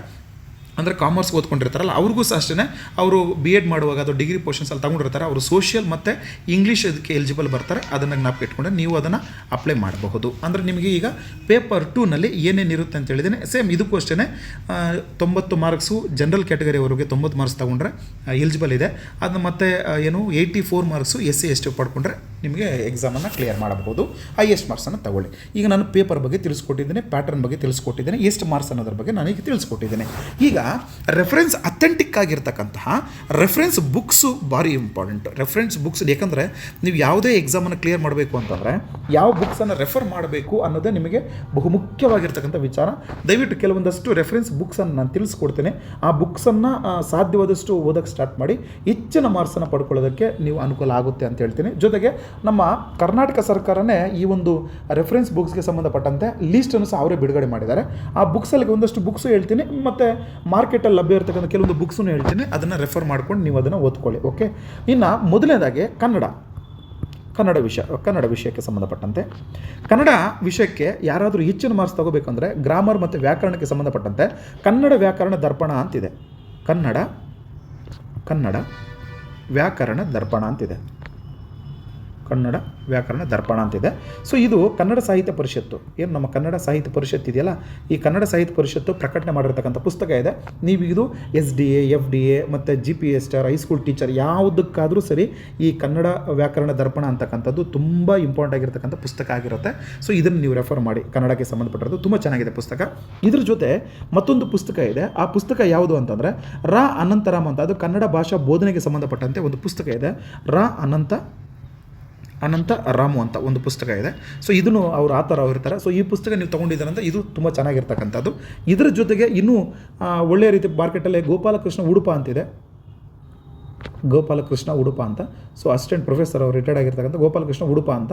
ಅಂದರೆ ಕಾಮರ್ಸ್ ಓದ್ಕೊಂಡಿರ್ತಾರಲ್ಲ, ಅವ್ರಿಗೂ ಸಹ ಅಷ್ಟೇ ಅವರು ಬಿ ಎಡ್ ಮಾಡುವಾಗ ಅದು ಡಿಗ್ರಿ ಪೋರ್ಷನ್ಸಲ್ಲಿ ತಗೊಂಡಿರ್ತಾರೆ. ಅವರು ಸೋಷಿಯಲ್ ಮತ್ತು ಇಂಗ್ಲೀಷ್ ಅದಕ್ಕೆ ಎಲಿಜಿಬಲ್ ಬರ್ತಾರೆ. ಅದನ್ನು ಜ್ಞಾಪಕ ಇಟ್ಕೊಂಡ್ರೆ ನೀವು ಅದನ್ನು ಅಪ್ಲೈ ಮಾಡಬಹುದು. ಅಂದರೆ ನಿಮಗೆ ಈಗ ಪೇಪರ್ ಟೂನಲ್ಲಿ ಏನೇನು ಇರುತ್ತೆ ಅಂತ ಹೇಳಿದ್ದೀನಿ. ಸೇಮ್ ಇದಕ್ಕೂ ಅಷ್ಟೇ ತೊಂಬತ್ತು ಮಾರ್ಕ್ಸು ಜನರಲ್ ಕ್ಯಾಟಗರಿವರೆಗೆ ತೊಂಬತ್ತು ಮಾರ್ಕ್ಸ್ ತೊಗೊಂಡ್ರೆ ಎಲಿಜಿಬಲ್ ಇದೆ. ಅದನ್ನ ಮತ್ತೆ ಏನು eighty four marks S C S T ಪಡ್ಕೊಂಡ್ರೆ ನಿಮಗೆ ಎಕ್ಸಾಮನ್ನು ಕ್ಲಿಯರ್ ಮಾಡಬಹುದು. ಹೈಯೆಸ್ಟ್ ಮಾರ್ಕ್ಸನ್ನು ತಗೊಳ್ಳಿ. ಈಗ ನಾನು ಪೇಪರ್ ಬಗ್ಗೆ ತಿಳಿಸ್ಕೊಟ್ಟಿದ್ದೇನೆ ಪ್ಯಾಟರ್ನ್ ಬಗ್ಗೆ ತಿಳಿಸ್ಕೊಟ್ಟಿದ್ದೇನೆ, ಎಷ್ಟು ಮಾರ್ಕ್ಸ್ ಅನ್ನೋದ್ರ ಬಗ್ಗೆ ನಾನು ಈಗ ತಿಳಿಸ್ಕೊಟ್ಟಿದ್ದೇನೆ. ಈಗ ರೆಫರೆನ್ಸ್ ಅಥೆಂಟಿಕ್ ಆಗಿರ್ತಕ್ಕಂತಹ ರೆಫರೆನ್ಸ್ ಬುಕ್ಸು ಭಾರಿ ಇಂಪಾರ್ಟೆಂಟ್ ರೆಫರೆನ್ಸ್ ಬುಕ್ಸ್ ಯಾಕಂದರೆ ನೀವು ಯಾವುದೇ ಎಕ್ಸಾಮನ್ನು ಕ್ಲಿಯರ್ ಮಾಡಬೇಕು ಅಂತಂದರೆ ಯಾವ ಬುಕ್ಸನ್ನು ರೆಫರ್ ಮಾಡಬೇಕು ಅನ್ನೋದೇ ನಿಮಗೆ ಬಹುಮುಖ್ಯವಾಗಿರ್ತಕ್ಕಂಥ ವಿಚಾರ. ದಯವಿಟ್ಟು ಕೆಲವೊಂದಷ್ಟು ರೆಫರೆನ್ಸ್ ಬುಕ್ಸನ್ನು ನಾನು ತಿಳಿಸ್ಕೊಡ್ತೇನೆ. ಆ ಬುಕ್ಸನ್ನು ಸಾಧ್ಯವಾದಷ್ಟು ಓದೋಕ್ಕೆ ಸ್ಟಾರ್ಟ್ ಮಾಡಿ ಹೆಚ್ಚಿನ ಮಾರ್ಕ್ಸನ್ನು ಪಡ್ಕೊಳ್ಳೋದಕ್ಕೆ ನೀವು ಅನುಕೂಲ ಆಗುತ್ತೆ ಅಂತ ಹೇಳ್ತೀನಿ. ಜೊತೆಗೆ ನಮ್ಮ ಕರ್ನಾಟಕ ಸರ್ಕಾರನೇ ಈ ಒಂದು ರೆಫರೆನ್ಸ್ ಬುಕ್ಸ್ಗೆ ಸಂಬಂಧಪಟ್ಟಂತೆ ಲೀಸ್ಟನ್ನು ಸಹ ಅವರೇ ಬಿಡುಗಡೆ ಮಾಡಿದ್ದಾರೆ. ಆ ಬುಕ್ಸಲ್ಲಿ ಒಂದಷ್ಟು ಬುಕ್ಸು ಹೇಳ್ತೀನಿ. ಮತ್ತು ಮಾರ್ಕೆಟಲ್ಲಿ ಲಭ್ಯ ಇರತಕ್ಕಂಥ ಕೆಲವೊಂದು ಬುಕ್ಸನ್ನು ಹೇಳ್ತೀನಿ. ಅದನ್ನು ರೆಫರ್ ಮಾಡ್ಕೊಂಡು ನೀವು ಅದನ್ನು ಓದ್ಕೊಳ್ಳಿ ಓಕೆ ಇನ್ನು ಮೊದಲನೇದಾಗಿ ಕನ್ನಡ. ಕನ್ನಡ ವಿಷಯ, ಕನ್ನಡ ವಿಷಯಕ್ಕೆ ಸಂಬಂಧಪಟ್ಟಂತೆ. ಕನ್ನಡ ವಿಷಯಕ್ಕೆ ಯಾರಾದರೂ ಹೆಚ್ಚಿನ ಮಾರ್ಕ್ಸ್ ತಗೋಬೇಕಂದ್ರೆ ಗ್ರಾಮರ್ ಮತ್ತು ವ್ಯಾಕರಣಕ್ಕೆ ಸಂಬಂಧಪಟ್ಟಂತೆ ಕನ್ನಡ ವ್ಯಾಕರಣ ದರ್ಪಣ ಅಂತಿದೆ. ಕನ್ನಡ ಕನ್ನಡ ವ್ಯಾಕರಣ ದರ್ಪಣ ಅಂತಿದೆ. ಕನ್ನಡ ವ್ಯಾಕರಣ ದರ್ಪಣ ಅಂತಿದೆ. ಸೊ ಇದು ಕನ್ನಡ ಸಾಹಿತ್ಯ ಪರಿಷತ್ತು. ಏನು ನಮ್ಮ ಕನ್ನಡ ಸಾಹಿತ್ಯ ಪರಿಷತ್ ಇದೆಯಲ್ಲ? ಈ ಕನ್ನಡ ಸಾಹಿತ್ಯ ಪರಿಷತ್ತು ಪ್ರಕಟಣೆ ಮಾಡಿರ್ತಕ್ಕಂಥ ಪುಸ್ತಕ ಇದೆ. ನೀವು ಇದು S D A, F D A ಮತ್ತು G P S T R high school teacher ಯಾವುದಕ್ಕಾದರೂ ಸರಿ ಈ ಕನ್ನಡ ವ್ಯಾಕರಣ ದರ್ಪಣ ಅಂತಕ್ಕಂಥದ್ದು ತುಂಬ ಇಂಪಾರ್ಟೆಂಟ್ ಆಗಿರ್ತಕ್ಕಂಥ ಪುಸ್ತಕ ಆಗಿರುತ್ತೆ. ಸೊ ಇದನ್ನು ನೀವು ರೆಫರ್ ಮಾಡಿ. ಕನ್ನಡಕ್ಕೆ ಸಂಬಂಧಪಟ್ಟಿರೋದು ತುಂಬ ಚೆನ್ನಾಗಿದೆ ಪುಸ್ತಕ. ಇದ್ರ ಜೊತೆ ಮತ್ತೊಂದು ಪುಸ್ತಕ ಇದೆ. ಆ ಪುಸ್ತಕ ಯಾವುದು ಅಂತಂದರೆ ರಾ ಅನಂತರಾಮ್ ಅಂತ. ಅದು ಕನ್ನಡ ಭಾಷಾ ಬೋಧನೆಗೆ ಸಂಬಂಧಪಟ್ಟಂತೆ ಒಂದು ಪುಸ್ತಕ ಇದೆ. ರಾ ಅನಂತ ಅನಂತ ರಾಮು ಅಂತ ಒಂದು ಪುಸ್ತಕ ಇದೆ. ಸೊ ಇದನ್ನು ಅವರು ಆ ಥರ ಇರ್ತಾರೆ. ಸೊ ಈ ಪುಸ್ತಕ ನೀವು ತೊಗೊಂಡಿದ್ದಾರೆ ಅಂತ ಇದು ತುಂಬ ಚೆನ್ನಾಗಿರ್ತಕ್ಕಂಥದ್ದು. ಇದರ ಜೊತೆಗೆ ಇನ್ನೂ ಒಳ್ಳೆಯ ರೀತಿ ಮಾರ್ಕೆಟಲ್ಲಿ ಗೋಪಾಲಕೃಷ್ಣ ಉಡುಪ ಅಂತಿದೆ. ಗೋಪಾಲಕೃಷ್ಣ ಉಡುಪ ಅಂತ. ಸೊ ಅಸಿಸ್ಟೆಂಟ್ ಪ್ರೊಫೆಸರ್ ಅವರು ರಿಟೈರ್ಡ್ ಆಗಿರ್ತಕ್ಕಂಥ ಗೋಪಾಲಕೃಷ್ಣ ಉಡುಪ ಅಂತ.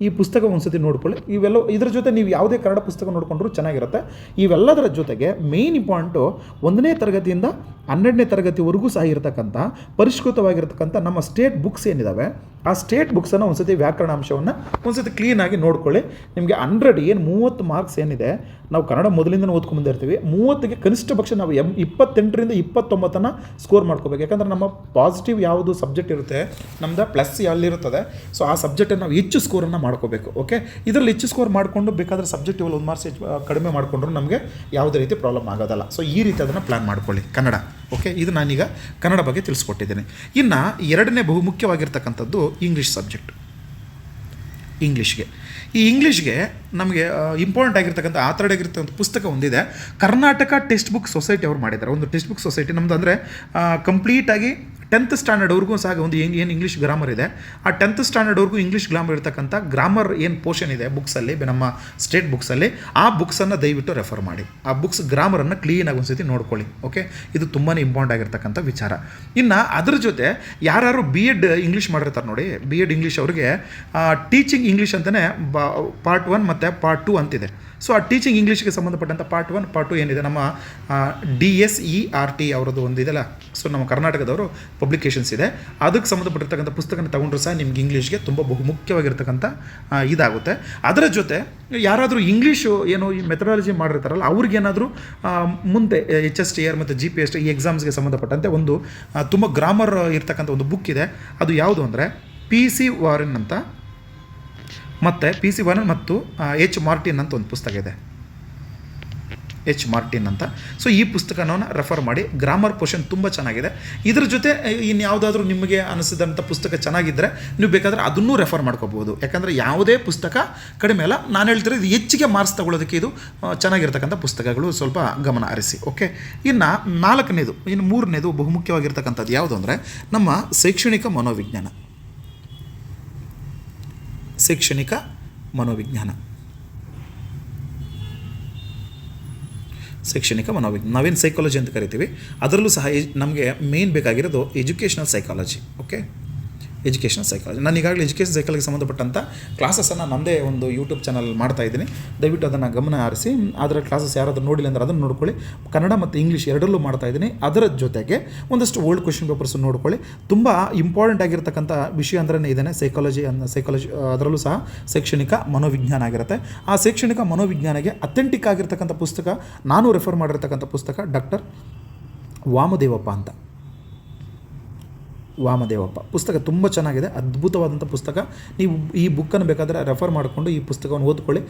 ಈ ಪುಸ್ತಕ ಒಂದ್ಸತಿ ನೋಡ್ಕೊಳ್ಳಿ. ಇವೆಲ್ಲ ಇದ್ರ ಜೊತೆ ನೀವು ಯಾವುದೇ ಕನ್ನಡ ಪುಸ್ತಕ ನೋಡಿಕೊಂಡ್ರೂ ಚೆನ್ನಾಗಿರುತ್ತೆ. ಇವೆಲ್ಲದರ ಜೊತೆಗೆ ಮೇಯ್ನ್ ಪಾಯಿಂಟು ಒಂದನೇ ತರಗತಿಯಿಂದ ಹನ್ನೆರಡನೇ ತರಗತಿವರೆಗೂ ಸಹ ಇರತಕ್ಕಂಥ ಪರಿಷ್ಕೃತವಾಗಿರ್ತಕ್ಕಂಥ ನಮ್ಮ ಸ್ಟೇಟ್ ಬುಕ್ಸ್ ಏನಿದ್ದಾವೆ ಆ ಸ್ಟೇಟ್ ಬುಕ್ಸನ್ನು ಒಂದ್ಸತಿ ವ್ಯಾಕರಣಾಂಶವನ್ನು ಒಂದ್ಸತಿ ಕ್ಲೀನಾಗಿ ನೋಡ್ಕೊಳ್ಳಿ. ನಿಮಗೆ ಹಂಡ್ರೆಡ್ ಏನು ಮೂವತ್ತು ಮಾರ್ಕ್ಸ್ ಏನಿದೆ ನಾವು ಕನ್ನಡ ಮೊದಲಿಂದ ಓದ್ಕೊಂಬಂದಿರ್ತೀವಿ ಮೂವತ್ತಿಗೆ ಕನಿಷ್ಠ ಪಕ್ಷ ನಾವು ಎಂ ಇಪ್ಪತ್ತೆಂಟರಿಂದ ಇಪ್ಪತ್ತೊಂಬತ್ತನ್ನು ಸ್ಕೋರ್ ಮಾಡ್ಕೋಬೇಕು. ಯಾಕಂದರೆ ನಮ್ಮ ಪಾಸಿಟಿವ್ ಯಾವುದು ಸಬ್ಜೆಕ್ಟ್ ಇರುತ್ತೆ, ನಮ್ದು ಪ್ಲಸ್ ಅಲ್ಲಿರುತ್ತದೆ. ಸೊ ಆ ಸಬ್ಜೆಕ್ಟನ್ನು ನಾವು ಹೆಚ್ಚು ಸ್ಕೋರನ್ನು ಮಾಡ್ಕೋಬೇಕು ಓಕೆ ಇದರಲ್ಲಿ ಹೆಚ್ಚು ಸ್ಕೋರ್ ಮಾಡಿಕೊಂಡು ಬೇಕಾದರೆ ಸಬ್ಜೆಕ್ಟಿವ್ ಒಂದು ಮಾರ್ಕ್ಸ್ ಕಡಿಮೆ ಮಾಡಿಕೊಂಡ್ರು ನಮಗೆ ಯಾವುದೇ ರೀತಿ ಪ್ರಾಬ್ಲಮ್ ಆಗೋದಲ್ಲ. ಸೊ ಈ ರೀತಿ ಅದನ್ನು ಪ್ಲ್ಯಾನ್ ಮಾಡ್ಕೊಳ್ಳಿ, ಕನ್ನಡ ಓಕೆ ಇದು ನಾನೀಗ ಕನ್ನಡ ಬಗ್ಗೆ ತಿಳಿಸ್ಕೊಟ್ಟಿದ್ದೀನಿ. ಇನ್ನು ಎರಡನೇ ಬಹುಮುಖ್ಯವಾಗಿರ್ತಕ್ಕಂಥದ್ದು ಇಂಗ್ಲೀಷ್ ಸಬ್ಜೆಕ್ಟ್ ಇಂಗ್ಲೀಷ್ಗೆ ಈ ಇಂಗ್ಲೀಷ್ಗೆ ನಮಗೆ ಇಂಪಾರ್ಟೆಂಟ್ ಆಗಿರ್ತಕ್ಕಂಥ ಆಥರ್ಡ್ ಆಗಿರ್ತಕ್ಕಂಥ ಪುಸ್ತಕ ಒಂದಿದೆ. ಕರ್ನಾಟಕ ಟೆಕ್ಸ್ಟ್ ಬುಕ್ ಸೊಸೈಟಿ ಅವರು ಮಾಡಿದ್ದಾರೆ. ಒಂದು ಟೆಕ್ಸ್ಟ್ ಬುಕ್ ಸೊಸೈಟಿ ನಮ್ಮದು ಅಂದರೆ ಕಂಪ್ಲೀಟಾಗಿ ಟೆಂತ್ ಸ್ಟ್ಯಾಂಡರ್ಡ್ವರೆಗೂ ಸಹ ಒಂದು ಏನು ಏನು ಇಂಗ್ಲೀಷ್ ಗ್ರಾಮರ್ ಇದೆ. ಆ ಟೆಂತ್ ಸ್ಟ್ಯಾಂಡರ್ಡ್ವರೆಗೂ ಇಂಗ್ಲೀಷ್ ಗ್ರಾಮರ್ ಇರ್ತಕ್ಕಂಥ ಗ್ರಾಮರ್ ಏನು ಪೋರ್ಷನ್ ಇದೆ ಬುಕ್ಸಲ್ಲಿ ನಮ್ಮ ಸ್ಟೇಟ್ ಬುಕ್ಸಲ್ಲಿ ಆ ಬುಕ್ಸನ್ನು ದಯವಿಟ್ಟು ರೆಫರ್ ಮಾಡಿ. ಆ ಬುಕ್ಸ್ ಗ್ರಾಮರನ್ನು ಕ್ಲೀನಾಗಿ ಒಂದ್ಸತಿ ನೋಡ್ಕೊಳ್ಳಿ ಓಕೆ ಇದು ತುಂಬಾ ಇಂಪಾರ್ಟೆಂಟ್ ಆಗಿರ್ತಕ್ಕಂಥ ವಿಚಾರ. ಇನ್ನು ಅದ್ರ ಜೊತೆ ಯಾರು ಬಿ ಎಡ್ ಇಂಗ್ಲೀಷ್ ಮಾಡಿರ್ತಾರೆ ನೋಡಿ ಬಿ ಎಡ್ ಇಂಗ್ಲೀಷ್ ಅವ್ರಿಗೆ ಟೀಚಿಂಗ್ ಇಂಗ್ಲೀಷ್ ಅಂತಲೇ ಪಾರ್ಟ್ ಒನ್ ಮತ್ತು ಪಾರ್ಟ್ ಟು ಅಂತಿದೆ. ಸೊ ಆ ಟೀಚಿಂಗ್ ಇಂಗ್ಲೀಷ್ಗೆ ಸಂಬಂಧಪಟ್ಟಂಥ ಪಾರ್ಟ್ ಒನ್ ಪಾರ್ಟ್ ಟು ಏನಿದೆ? ನಮ್ಮ D S E R T ಅವರದ್ದು ಒಂದಿದೆಲ್ಲ ಸೊ ನಮ್ಮ ಕರ್ನಾಟಕದವರು ಪಬ್ಲಿಕೇಶನ್ಸ್ ಇದೆ. ಅದಕ್ಕೆ ಸಂಬಂಧಪಟ್ಟಿರ್ತಕ್ಕಂಥ ಪುಸ್ತಕನ ತಗೊಂಡ್ರು ಸಹ ನಿಮ್ಗೆ ಇಂಗ್ಲೀಷ್ಗೆ ತುಂಬ ಬಹು ಮುಖ್ಯವಾಗಿರ್ತಕ್ಕಂಥ ಆ, ಇದಾಗುತ್ತೆ. ಅದರ ಜೊತೆ ಯಾರಾದರೂ ಇಂಗ್ಲೀಷು ಏನು ಈ ಮೆಥಡಾಲಜಿ ಮಾಡಿರ್ತಾರಲ್ಲ ಅವ್ರಿಗೇನಾದರೂ ಮುಂದೆ ಎಚ್ ಎಸ್ ಟಿ ಆರ್ ಮತ್ತು ಜಿ ಪಿ ಎಸ್ ಟಿ ಈ ಎಕ್ಸಾಮ್ಸ್ಗೆ ಸಂಬಂಧಪಟ್ಟಂತೆ ಒಂದು ತುಂಬ ಗ್ರಾಮರ್ ಇರ್ತಕ್ಕಂಥ ಒಂದು ಬುಕ್ ಇದೆ. ಅದು ಯಾವುದು ಅಂದರೆ ಪಿ ಸಿ ವಾರನ್ ಅಂತ ಮತ್ತು ಪಿ ಸಿ ವರ್ಣನ್ ಮತ್ತು ಎಚ್ ಮಾರ್ಟಿನ್ ಅಂತ ಒಂದು ಪುಸ್ತಕ ಇದೆ. ಎಚ್ ಮಾರ್ಟಿನ್ ಅಂತ. ಸೊ ಈ ಪುಸ್ತಕವನ್ನು ರೆಫರ್ ಮಾಡಿ ಗ್ರಾಮರ್ ಪೋರ್ಷನ್ ತುಂಬ ಚೆನ್ನಾಗಿದೆ. ಇದ್ರ ಜೊತೆ ಇನ್ಯಾವುದಾದ್ರೂ ನಿಮಗೆ ಅನಿಸಿದಂಥ ಪುಸ್ತಕ ಚೆನ್ನಾಗಿದ್ದರೆ ನೀವು ಬೇಕಾದರೆ ಅದನ್ನೂ ರೆಫರ್ ಮಾಡ್ಕೋಬೋದು. ಯಾಕಂದರೆ ಯಾವುದೇ ಪುಸ್ತಕ ಕಡಿಮೆ ಅಲ್ಲ. ನಾನು ಹೇಳ್ತಿರೋ ಇದು ಹೆಚ್ಚಿಗೆ ಮಾರ್ಕ್ಸ್ ತಗೊಳ್ಳೋದಕ್ಕೆ ಇದು ಚೆನ್ನಾಗಿರ್ತಕ್ಕಂಥ ಪುಸ್ತಕಗಳು ಸ್ವಲ್ಪ ಗಮನ ಹರಿಸಿ ಓಕೆ ಇನ್ನು ನಾಲ್ಕನೇದು, ಇನ್ನು ಮೂರನೇದು ಬಹುಮುಖ್ಯವಾಗಿರ್ತಕ್ಕಂಥದ್ದು ಯಾವುದು ಅಂದರೆ ನಮ್ಮ ಶೈಕ್ಷಣಿಕ ಮನೋವಿಜ್ಞಾನ. ಶೈಕ್ಷಣಿಕ ಮನೋವಿಜ್ಞಾನ. ಶೈಕ್ಷಣಿಕ ಮನೋವಿಜ್ಞಾನ. ನಾವೇನು ಸೈಕಾಲಜಿ ಅಂತ ಕರಿತೀವಿ, ಅದರಲ್ಲೂ ಸಹ ನಮಗೆ ಮೇನ್ ಬೇಕಾಗಿರೋದು educational psychology okay educational psychology ನಾನು ಈಗಾಗಲೇ ಎಜುಕೇಷನ್ ಸೈಕಾಲಜಿಗೆ ಸಂಬಂಧಪಟ್ಟಂಥ ಕ್ಲಾಸಸನ್ನು ನಂದೇ ಒಂದು ಯೂಟ್ಯೂಬ್ ಚಾನಲ್ ಮಾಡ್ತಾ ಇದ್ದೀನಿ. ದಯವಿಟ್ಟು ಅದನ್ನು ಗಮನ ಹರಿಸಿ ಅದರ ಕ್ಲಾಸಸ್ ಯಾರಾದರೂ ನೋಡಿಲ್ಲ ಅಂದರೆ ಅದನ್ನು ನೋಡ್ಕೊಳ್ಳಿ. ಕನ್ನಡ ಮತ್ತು ಇಂಗ್ಲೀಷ್ ಎರಡರಲ್ಲೂ ಮಾಡ್ತಾ ಇದ್ದೀನಿ. ಅದರ ಜೊತೆಗೆ ಒಂದಷ್ಟು ಓಲ್ಡ್ ಕ್ವಶನ್ ಪೇಪರ್ಸ್ ನೋಡ್ಕೊಳ್ಳಿ. ತುಂಬ ಇಂಪಾರ್ಟೆಂಟ್ ಆಗಿರ್ತಕ್ಕಂಥ ವಿಷಯ ಅಂದ್ರೆ ಇದೇನೆ ಸೈಕಾಲಜಿ ಅನ್ನ ಸೈಕಾಲಜಿ ಅದರಲ್ಲೂ ಸಹ ಶೈಕ್ಷಣಿಕ ಮನೋವಿಜ್ಞಾನ ಆಗಿರುತ್ತೆ. ಆ ಶೈಕ್ಷಣಿಕ ಮನೋವಿಜ್ಞಾನಕ್ಕೆ ಅಥೆಂಟಿಕ್ ಆಗಿರ್ತಕ್ಕಂಥ ಪುಸ್ತಕ, ನಾನು ರೆಫರ್ ಮಾಡಿರ್ತಕ್ಕಂಥ ಪುಸ್ತಕ ಡಾಕ್ಟರ್ ವಾಮದೇವಪ್ಪ ಅಂತ. ವಾಮದೇವಪ್ಪ. ಪುಸ್ತಕ ತುಂಬ ಚೆನ್ನಾಗಿದೆ ಅದ್ಭುತವಾದಂಥ ಪುಸ್ತಕ. ನೀವು ಈ ಬುಕ್ಕನ್ನು ಬೇಕಾದರೆ ರೆಫರ್ ಮಾಡಿಕೊಂಡು ಈ ಪುಸ್ತಕವನ್ನು ಓದ್ಕೊಳ್ಳಿ.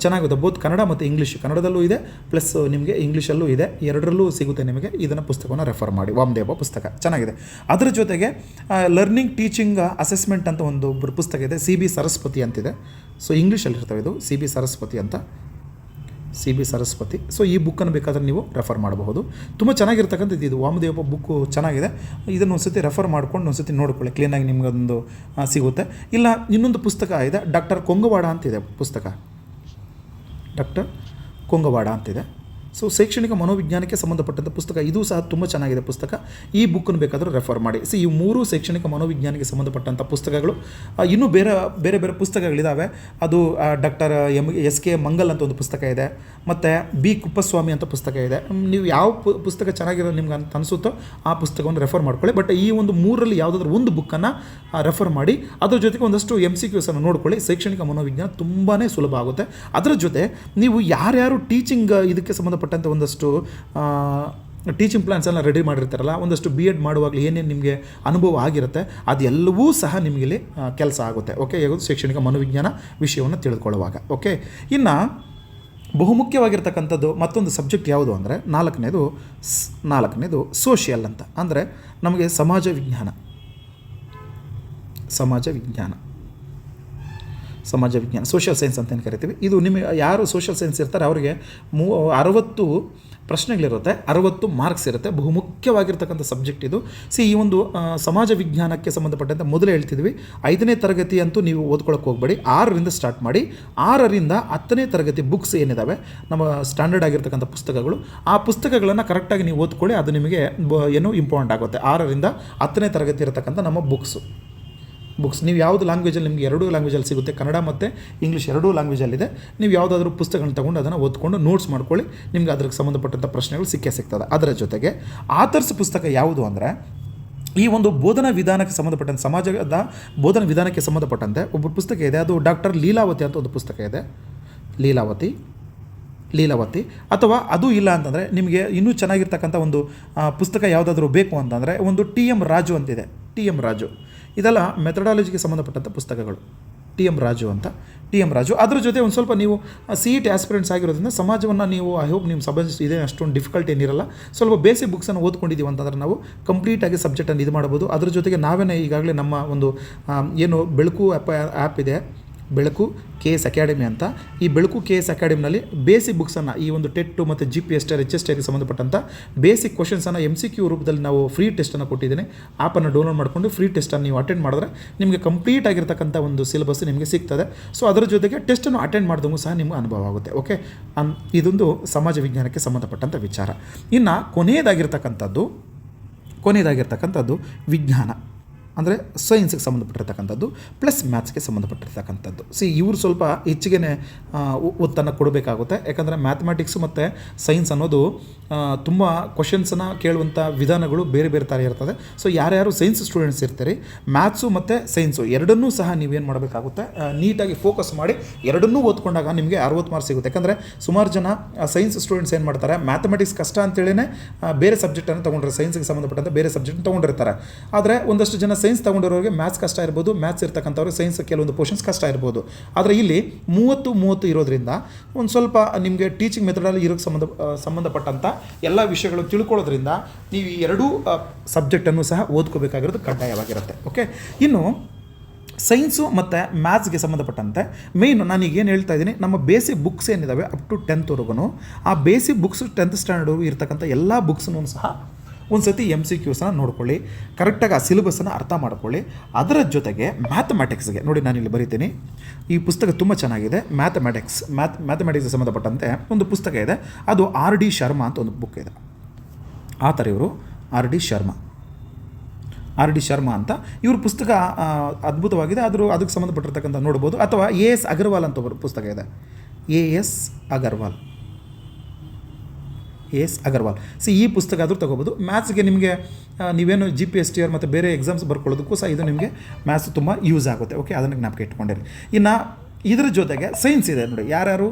ಚೆನ್ನಾಗಿದೆ. ಬೋತ್ ಕನ್ನಡ ಮತ್ತು ಇಂಗ್ಲೀಷ್ ಕನ್ನಡದಲ್ಲೂ ಇದೆ ಪ್ಲಸ್ ನಿಮಗೆ ಇಂಗ್ಲೀಷಲ್ಲೂ ಇದೆ. ಎರಡರಲ್ಲೂ ಸಿಗುತ್ತೆ ನಿಮಗೆ ಇದನ್ನು ಪುಸ್ತಕವನ್ನು ರೆಫರ್ ಮಾಡಿ. ವಾಮದೇವ ಪುಸ್ತಕ. ಚೆನ್ನಾಗಿದೆ. ಅದರ ಜೊತೆಗೆ ಲರ್ನಿಂಗ್ ಟೀಚಿಂಗ್ ಅಸೆಸ್ಮೆಂಟ್ ಅಂತ ಒಂದು ಪುಸ್ತಕ ಇದೆ. ಸಿ ಬಿ ಸರಸ್ವತಿ ಅಂತಿದೆ. ಸೊ ಇಂಗ್ಲೀಷಲ್ಲಿ ಇರ್ತವೆ ಇದು. ಸಿ ಬಿ ಸರಸ್ವತಿ ಅಂತ. C B Saraswati. ಸೊ ಈ ಬುಕ್ಕನ್ನು ಬೇಕಾದರೆ ನೀವು ರೆಫರ್ ಮಾಡಬಹುದು. ತುಂಬ ಚೆನ್ನಾಗಿರ್ತಕ್ಕಂಥದ್ದು ಇದು. ವಾಮದೇವಪ್ಪ ಬುಕ್ಕು ಚೆನ್ನಾಗಿದೆ. ಇದನ್ನು ಒಂದ್ಸತಿ ರೆಫರ್ ಮಾಡ್ಕೊಂಡು ಒಂದ್ಸತಿ ನೋಡ್ಕೊಳ್ಳಿ. ಕ್ಲೀನಾಗಿ ನಿಮಗೊಂದು ಒಂದು ಸಿಗುತ್ತೆ. ಇಲ್ಲ, ಇನ್ನೊಂದು ಪುಸ್ತಕ ಇದೆ. ಡಾಕ್ಟರ್ ಕೊಂಗವಾಡ ಅಂತಿದೆ ಪುಸ್ತಕ. ಡಾಕ್ಟರ್ ಕೊಂಗವಾಡ ಅಂತಿದೆ ಸೊ ಶೈಕ್ಷಣಿಕ ಮನೋವಿಜ್ಞಾನಕ್ಕೆ ಸಂಬಂಧಪಟ್ಟಂಥ ಪುಸ್ತಕ, ಇದು ಸಹ ತುಂಬ ಚೆನ್ನಾಗಿದೆ ಪುಸ್ತಕ. ಈ ಬುಕ್ಕನ್ನು ಬೇಕಾದರೂ ರೆಫರ್ ಮಾಡಿ. ಸೊ ಈ ಮೂರು ಶೈಕ್ಷಣಿಕ ಮನೋವಿಜ್ಞಾನಕ್ಕೆ ಸಂಬಂಧಪಟ್ಟಂಥ ಪುಸ್ತಕಗಳು ಇನ್ನೂ ಬೇರೆ ಬೇರೆ ಬೇರೆ ಪುಸ್ತಕಗಳಿದ್ದಾವೆ ಅದು doctor M S K Mangal ಅಂತ ಒಂದು ಪುಸ್ತಕ ಇದೆ. ಮತ್ತು ಬಿ ಕುಪ್ಪಸ್ವಾಮಿ ಅಂತ ಪುಸ್ತಕ ಇದೆ. ನೀವು ಯಾವ ಪುಸ್ತಕ ಚೆನ್ನಾಗಿರೋ ನಿಮ್ಗೆ ಅಂತ ಅನಿಸುತ್ತೋ ಆ ಪುಸ್ತಕವನ್ನು ರೆಫರ್ ಮಾಡ್ಕೊಳ್ಳಿ. ಬಟ್ ಈ ಒಂದು ಮೂರರಲ್ಲಿ ಯಾವುದಾದ್ರೂ ಒಂದು ಬುಕ್ಕನ್ನು ರೆಫರ್ ಮಾಡಿ. ಅದ್ರ ಜೊತೆಗೆ ಒಂದಷ್ಟು ಎಂ ಸಿ ಕ್ಯೂಸನ್ನು ನೋಡ್ಕೊಳ್ಳಿ. ಶೈಕ್ಷಣಿಕ ಮನೋವಿಜ್ಞಾನ ತುಂಬಾ ಸುಲಭ ಆಗುತ್ತೆ. ಅದರ ಜೊತೆ ನೀವು ಯಾರ್ಯಾರು ಟೀಚಿಂಗ್ ಇದಕ್ಕೆ ಸಂಬಂಧಪಟ್ಟಂತೆ ಒಂದಷ್ಟು ಟೀಚಿಂಗ್ ಪ್ಲಾನ್ಸ್ ಎಲ್ಲ ರೆಡಿ ಮಾಡಿರ್ತಾರಲ್ಲ, ಒಂದಷ್ಟು ಬಿ ಎಡ್ ಮಾಡುವಾಗಲೂ ಏನೇನು ನಿಮಗೆ ಅನುಭವ ಆಗಿರುತ್ತೆ, ಅದೆಲ್ಲವೂ ಸಹ ನಿಮಗೆ ಇಲ್ಲಿ ಕೆಲಸ ಆಗುತ್ತೆ. ಓಕೆ ಯಾವುದು ಶೈಕ್ಷಣಿಕ ಮನೋವಿಜ್ಞಾನ ವಿಷಯವನ್ನು ತಿಳಿದುಕೊಳ್ಳುವಾಗ. ಓಕೆ ಇನ್ನು ಬಹುಮುಖ್ಯವಾಗಿರ್ತಕ್ಕಂಥದ್ದು ಮತ್ತೊಂದು ಸಬ್ಜೆಕ್ಟ್ ಯಾವುದು ಅಂದರೆ, ನಾಲ್ಕನೇದು ನಾಲ್ಕನೇದು ಸೋಷಿಯಲ್ ಅಂತ. ಅಂದರೆ ನಮಗೆ ಸಮಾಜ ವಿಜ್ಞಾನ. ಸಮಾಜ ವಿಜ್ಞಾನ. ಸಮಾಜ ವಿಜ್ಞಾನ ಸೋಷಿಯಲ್ ಸೈನ್ಸ್ ಅಂತೇನು ಕರಿತೀವಿ? ಇದು ನಿಮಗೆ ಯಾರು ಸೋಷಿಯಲ್ ಸೈನ್ಸ್ ಇರ್ತಾರೆ ಅವರಿಗೆ ಮೂ ಅರವತ್ತು ಪ್ರಶ್ನೆಗಳಿರುತ್ತೆ, ಅರವತ್ತು ಮಾರ್ಕ್ಸ್ ಇರುತ್ತೆ ಬಹುಮುಖ್ಯವಾಗಿರ್ತಕ್ಕಂಥ ಸಬ್ಜೆಕ್ಟ್ ಇದು. ಸಿ ಈ ಒಂದು ಸಮಾಜ ವಿಜ್ಞಾನಕ್ಕೆ ಸಂಬಂಧಪಟ್ಟಂತೆ ಮೊದಲೇ ಹೇಳ್ತಿದ್ವಿ, ಐದನೇ ತರಗತಿ ಅಂತೂ ನೀವು ಓದ್ಕೊಳ್ಳೋಕೆ ಹೋಗಬೇಡಿ, ಆರರಿಂದ ಸ್ಟಾರ್ಟ್ ಮಾಡಿ, ಆರರಿಂದ ಹತ್ತನೇ ತರಗತಿ ಬುಕ್ಸ್ ಏನಿದ್ದಾವೆ ನಮ್ಮ ಸ್ಟ್ಯಾಂಡರ್ಡ್ ಆಗಿರ್ತಕ್ಕಂಥ ಪುಸ್ತಕಗಳು, ಆ ಪುಸ್ತಕಗಳನ್ನು ಕರೆಕ್ಟಾಗಿ ನೀವು ಓದ್ಕೊಳ್ಳಿ, ಅದು ನಿಮಗೆ ಏನು ಇಂಪಾರ್ಟೆಂಟ್ ಆಗುತ್ತೆ. ಆರರಿಂದ ಹತ್ತನೇ ತರಗತಿ ಇರತಕ್ಕಂಥ ನಮ್ಮ ಬುಕ್ಸು ಬುಕ್ಸ್ ನೀವು ಯಾವುದು ಲ್ಯಾಂಗ್ವೇಜಲ್ಲಿ ನಿಮಗೆ ಎರಡೂ ಲ್ಯಾಂಗ್ವೇಜಲ್ಲಿ ಸಿಗುತ್ತೆ, ಕನ್ನಡ ಮತ್ತು ಇಂಗ್ಲೀಷ್ ಎರಡೂ ಲ್ಯಾಂಗ್ವೇಜಲ್ಲಿದೆ ನೀವು ಯಾವುದಾದ್ರೂ ಪುಸ್ತಕಗಳನ್ನ ತೊಗೊಂಡು ಅದನ್ನು ಓದ್ಕೊಂಡು ನೋಟ್ಸ್ ಮಾಡ್ಕೊಳ್ಳಿ, ನಿಮ್ಗೆ ಅದಕ್ಕೆ ಸಂಬಂಧಪಟ್ಟಂಥ ಪ್ರಶ್ನೆಗಳು ಸಿಕ್ಕೇ ಸಿಗ್ತದೆ. ಅದರ ಜೊತೆಗೆ ಆಥರ್ಸ್ ಪುಸ್ತಕ ಯಾವುದು ಅಂದರೆ, ಈ ಒಂದು ಬೋಧನಾ ವಿಧಾನಕ್ಕೆ ಸಂಬಂಧಪಟ್ಟಂತೆ ಸಮಾಜದ ಬೋಧನಾ ವಿಧಾನಕ್ಕೆ ಸಂಬಂಧಪಟ್ಟಂತೆ ಒಬ್ಬ ಪುಸ್ತಕ ಇದೆ. ಅದು ಡಾಕ್ಟರ್ ಲೀಲಾವತಿ ಅಂತ ಒಂದು ಪುಸ್ತಕ ಇದೆ. ಲೀಲಾವತಿ ಲೀಲಾವತಿ. ಅಥವಾ ಅದು ಇಲ್ಲ ಅಂತಂದರೆ ನಿಮಗೆ ಇನ್ನೂ ಚೆನ್ನಾಗಿರ್ತಕ್ಕಂಥ ಒಂದು ಪುಸ್ತಕ ಯಾವುದಾದ್ರೂ ಬೇಕು ಅಂತಂದರೆ ಒಂದು ಟಿ ಎಂ ರಾಜು ಅಂತಿದೆ. T M Raju. ಇದೆಲ್ಲ ಮೆಥಡಾಲಜಿಗೆ ಸಂಬಂಧಪಟ್ಟಂಥ ಪುಸ್ತಕಗಳು. ಟಿ ಎಂ ರಾಜು ಅಂತ. ಟಿ ಎಂ ರಾಜು, ಅದ್ರ ಜೊತೆ ಒಂದು ಸ್ವಲ್ಪ ನೀವು ಸಿ ಇ ಟಿ ಆಸ್ಪಿರೆಂಟ್ಸ್ ಆಗಿರೋದ್ರಿಂದ ಸಮಾಜವನ್ನು ನೀವು ಐ ಹೋಪ್ ನಿಮ್ಮ ಸಬ್ ಇದೆ, ಅಷ್ಟೊಂದು ಡಿಫಿಕಲ್ಟ್ ಏನಿರಲ್ಲ, ಸ್ವಲ್ಪ ಬೇಸಿಕ್ ಬುಕ್ಸನ್ನು ಓದ್ಕೊಂಡಿದ್ದೀವಿ ಅಂತಂದ್ರೆ ನಾವು ಕಂಪ್ಲೀಟಾಗಿ ಸಬ್ಜೆಕ್ಟನ್ನು ಇದು ಮಾಡ್ಬೋದು ಅದ್ರ ಜೊತೆಗೆ ನಾವೇನೇ ಈಗಾಗಲೇ ನಮ್ಮ ಒಂದು ಏನು ಬೆಳಕು ಆ್ಯಪ್ ಆ್ಯಪ್ ಇದೆ ಬೆಳಕು ಕೆ ಎಸ್ ಅಕಾಡೆಮಿ ಅಂತ. ಈ ಬೆಳಕು ಕೆ ಎಸ್ ಅಕಾಡೆಮಿನಲ್ಲಿ ಬೇಸಿಕ್ ಬುಕ್ಸನ್ನು ಈ ಒಂದು ಟೆಟ್ಟು ಮತ್ತು G P S T H S ಸಂಬಂಧಪಟ್ಟಂಥ ಬೇಸಿಕ್ ಕ್ವಶನ್ಸನ್ನು ಎಂ ಸಿ ಕ್ಯೂ ರೂಪದಲ್ಲಿ ನಾವು ಫ್ರೀ ಟೆಸ್ಟನ್ನು ಕೊಟ್ಟಿದ್ದೇನೆ. ಆ್ಯಪನ್ನು ಡೌನ್ಲೋಡ್ ಮಾಡಿಕೊಂಡು ಫ್ರೀ ಟೆಸ್ಟನ್ನು ನೀವು ಅಟೆಂಡ್ ಮಾಡಿದ್ರೆ ನಿಮಗೆ ಕಂಪ್ಲೀಟ್ ಆಗಿರ್ತಕ್ಕಂಥ ಒಂದು ಸಿಲೆಬಸ್ ನಿಮಗೆ ಸಿಗ್ತದೆ. ಸೊ ಅದರ ಜೊತೆಗೆ ಟೆಸ್ಟನ್ನು ಅಟೆಂಡ್ ಮಾಡಿದಂಗೂ ಸಹ ನಿಮ್ಗೆ ಅನುಭವ ಆಗುತ್ತೆ ಓಕೆ ಅನ್, ಇದೊಂದು ಸಮಾಜ ವಿಜ್ಞಾನಕ್ಕೆ ಸಂಬಂಧಪಟ್ಟಂಥ ವಿಚಾರ. ಇನ್ನು ಕೊನೆಯದಾಗಿರ್ತಕ್ಕಂಥದ್ದು ಕೊನೆಯದಾಗಿರ್ತಕ್ಕಂಥದ್ದು ವಿಜ್ಞಾನ. ಅಂದರೆ ಸೈನ್ಸ್ಗೆ ಸಂಬಂಧಪಟ್ಟಿರ್ತಕ್ಕಂಥದ್ದು ಪ್ಲಸ್ ಮ್ಯಾಥ್ಸ್ಗೆ ಸಂಬಂಧಪಟ್ಟಿರ್ತಕ್ಕಂಥದ್ದು. ಸಿ ಇವರು ಸ್ವಲ್ಪ ಹೆಚ್ಚಿಗೆ ಒತ್ತನ್ನು ಕೊಡಬೇಕಾಗುತ್ತೆ. ಯಾಕಂದರೆ ಮ್ಯಾಥಮೆಟಿಕ್ಸ್ ಮತ್ತು ಸೈನ್ಸ್ ಅನ್ನೋದು ತುಂಬ ಕ್ವಶನ್ಸನ್ನು ಕೇಳುವಂಥ ವಿಧಾನಗಳು ಬೇರೆ ಬೇರೆ ಥರ ಇರ್ತದೆ. ಸೊ ಯಾರ್ಯಾರು ಸೈನ್ಸ್ ಸ್ಟೂಡೆಂಟ್ಸ್ ಇರ್ತೀರಿ ಮ್ಯಾಥ್ಸು ಮತ್ತು ಸೈನ್ಸು ಎರಡನ್ನೂ ಸಹ ನೀವೇನು ಮಾಡಬೇಕಾಗುತ್ತೆ ನೀಟಾಗಿ ಫೋಕಸ್ ಮಾಡಿ ಎರಡನ್ನೂ ಓದ್ಕೊಂಡಾಗ ನಿಮಗೆ ಅರವತ್ತು ಮಾರ್ಕ್ಸ್ ಸಿಗುತ್ತೆ. ಯಾಕಂದರೆ ಸುಮಾರು ಜನ ಸೈನ್ಸ್ ಸ್ಟೂಡೆಂಟ್ಸ್ ಏನು ಮಾಡ್ತಾರೆ ಮ್ಯಾಥಮೆಟಿಕ್ಸ್ ಕಷ್ಟ ಅಂತೇಳಿನೇ ಬೇರೆ ಸಬ್ಜೆಕ್ಟನ್ನು ತೊಗೊಂಡ್ರೆ ಸೈನ್ಸ್ಗೆ ಸಂಬಂಧಪಟ್ಟಂತೆ ಬೇರೆ ಸಬ್ಜೆಕ್ಟ್ ತೊಗೊಂಡಿರ್ತಾರೆ. ಆದರೆ ಒಂದಷ್ಟು ಜನ ಸೈನ್ಸ್ ತೊಗೊಂಡಿರೋರಿಗೆ ಮ್ಯಾಥ್ಸ್ ಕಷ್ಟ ಇರ್ಬೋದು ಮ್ಯಾಥ್ಸ್ ಇರ್ತಕ್ಕಂಥವ್ರಿಗೆ ಸೈನ್ಸ್ ಕೆಲವೊಂದು ಪೋರ್ಷನ್ಸ್ ಕಷ್ಟ ಇರ್ಬೋದು. ಆದರೆ ಇಲ್ಲಿ ಮೂವತ್ತು ಮೂವತ್ತು ಇರೋದ್ರಿಂದ ಒಂದು ಸ್ವಲ್ಪ ನಿಮಗೆ ಟೀಚಿಂಗ್ ಮೆಥಡಲ್ಲಿ ಇರೋಕ್ಕೆ ಸಂಬಂಧ ಸಂಬಂಧಪಟ್ಟಂಥ ಎಲ್ಲ ವಿಷಯಗಳು ತಿಳ್ಕೊಳ್ಳೋದ್ರಿಂದ ನೀವು ಈ ಎರಡೂ ಸಬ್ಜೆಕ್ಟನ್ನು ಸಹ ಓದ್ಕೋಬೇಕಾಗಿರೋದು ಕಡ್ಡಾಯವಾಗಿರುತ್ತೆ. ಓಕೆ ಇನ್ನು ಸೈನ್ಸು ಮತ್ತು ಮ್ಯಾಥ್ಸ್ಗೆ ಸಂಬಂಧಪಟ್ಟಂತೆ ಮೇಯ್ನು ನಾನೀಗ ಏನು ಹೇಳ್ತಾ ಇದ್ದೀನಿ, ನಮ್ಮ ಬೇಸಿಕ್ ಬುಕ್ಸ್ ಏನಿದ್ದಾವೆ ಅಪ್ ಟು ಟೆಂತ್ವರೆಗೂ ಆ ಬೇಸಿಕ್ ಬುಕ್ಸ್ ಟೆಂತ್ ಸ್ಟ್ಯಾಂಡರ್ಡ್ ಇರ್ತಕ್ಕಂಥ ಎಲ್ಲ ಬುಕ್ಸ್ನೂ ಸಹ ಒಂದು ಸತಿ ಎಂ ಸಿ ಕ್ಯೂಸನ್ನ ನೋಡ್ಕೊಳ್ಳಿ ಕರೆಕ್ಟಾಗಿ ಆ ಸಿಲೆಬಸ್ಸನ್ನು ಅರ್ಥ ಮಾಡ್ಕೊಳ್ಳಿ. ಅದರ ಜೊತೆಗೆ ಮ್ಯಾಥಮೆಟಿಕ್ಸ್ಗೆ ನೋಡಿ ನಾನು ಇಲ್ಲಿ ಬರಿತೀನಿ. ಈ ಪುಸ್ತಕ ತುಂಬ ಚೆನ್ನಾಗಿದೆ. ಮ್ಯಾಥಮೆಟಿಕ್ಸ್ ಮ್ಯಾಥ್ ಮ್ಯಾಥಮೆಟಿಕ್ಸ್ಗೆ ಸಂಬಂಧಪಟ್ಟಂತೆ ಒಂದು ಪುಸ್ತಕ ಇದೆ. ಅದು ಆರ್ ಡಿ ಶರ್ಮಾ ಅಂತ ಒಂದು ಬುಕ್ ಇದೆ. ಆ ಥರ ಇವರು, R D Sharma. R D Sharma ಅಂತ ಇವ್ರ ಪುಸ್ತಕ ಅದ್ಭುತವಾಗಿದೆ. ಆದರೂ ಅದಕ್ಕೆ ಸಂಬಂಧಪಟ್ಟಿರ್ತಕ್ಕಂಥ ನೋಡ್ಬೋದು. ಅಥವಾ ಎ ಎಸ್ ಅಗರ್ವಾಲ್ ಅಂತ ಒಬ್ಬರು ಪುಸ್ತಕ ಇದೆ. A S Agarwal. S Agarwal. So ಈ ಪುಸ್ತಕ ಆದರೂ ತಗೋಬೋದು. ಮ್ಯಾಥ್ಸ್ಗೆ ನಿಮಗೆ ನೀವೇನು G P S T R ಮತ್ತು ಬೇರೆ ಎಕ್ಸಾಮ್ಸ್ ಬರ್ಕೊಳ್ಳೋದಕ್ಕೂ ಸಹ ಇದು ನಿಮಗೆ ಮ್ಯಾಥ್ಸ್ ತುಂಬ ಯೂಸ್ ಆಗುತ್ತೆ. ಓಕೆ ಅದನ್ನು ಜ್ಞಾಪಕ ಇಟ್ಕೊಂಡಿರಿ. ಇನ್ನು ಇದ್ರ ಜೊತೆಗೆ ಸೈನ್ಸ್ ಇದೆ ನೋಡಿ. ಯಾರ್ಯಾರು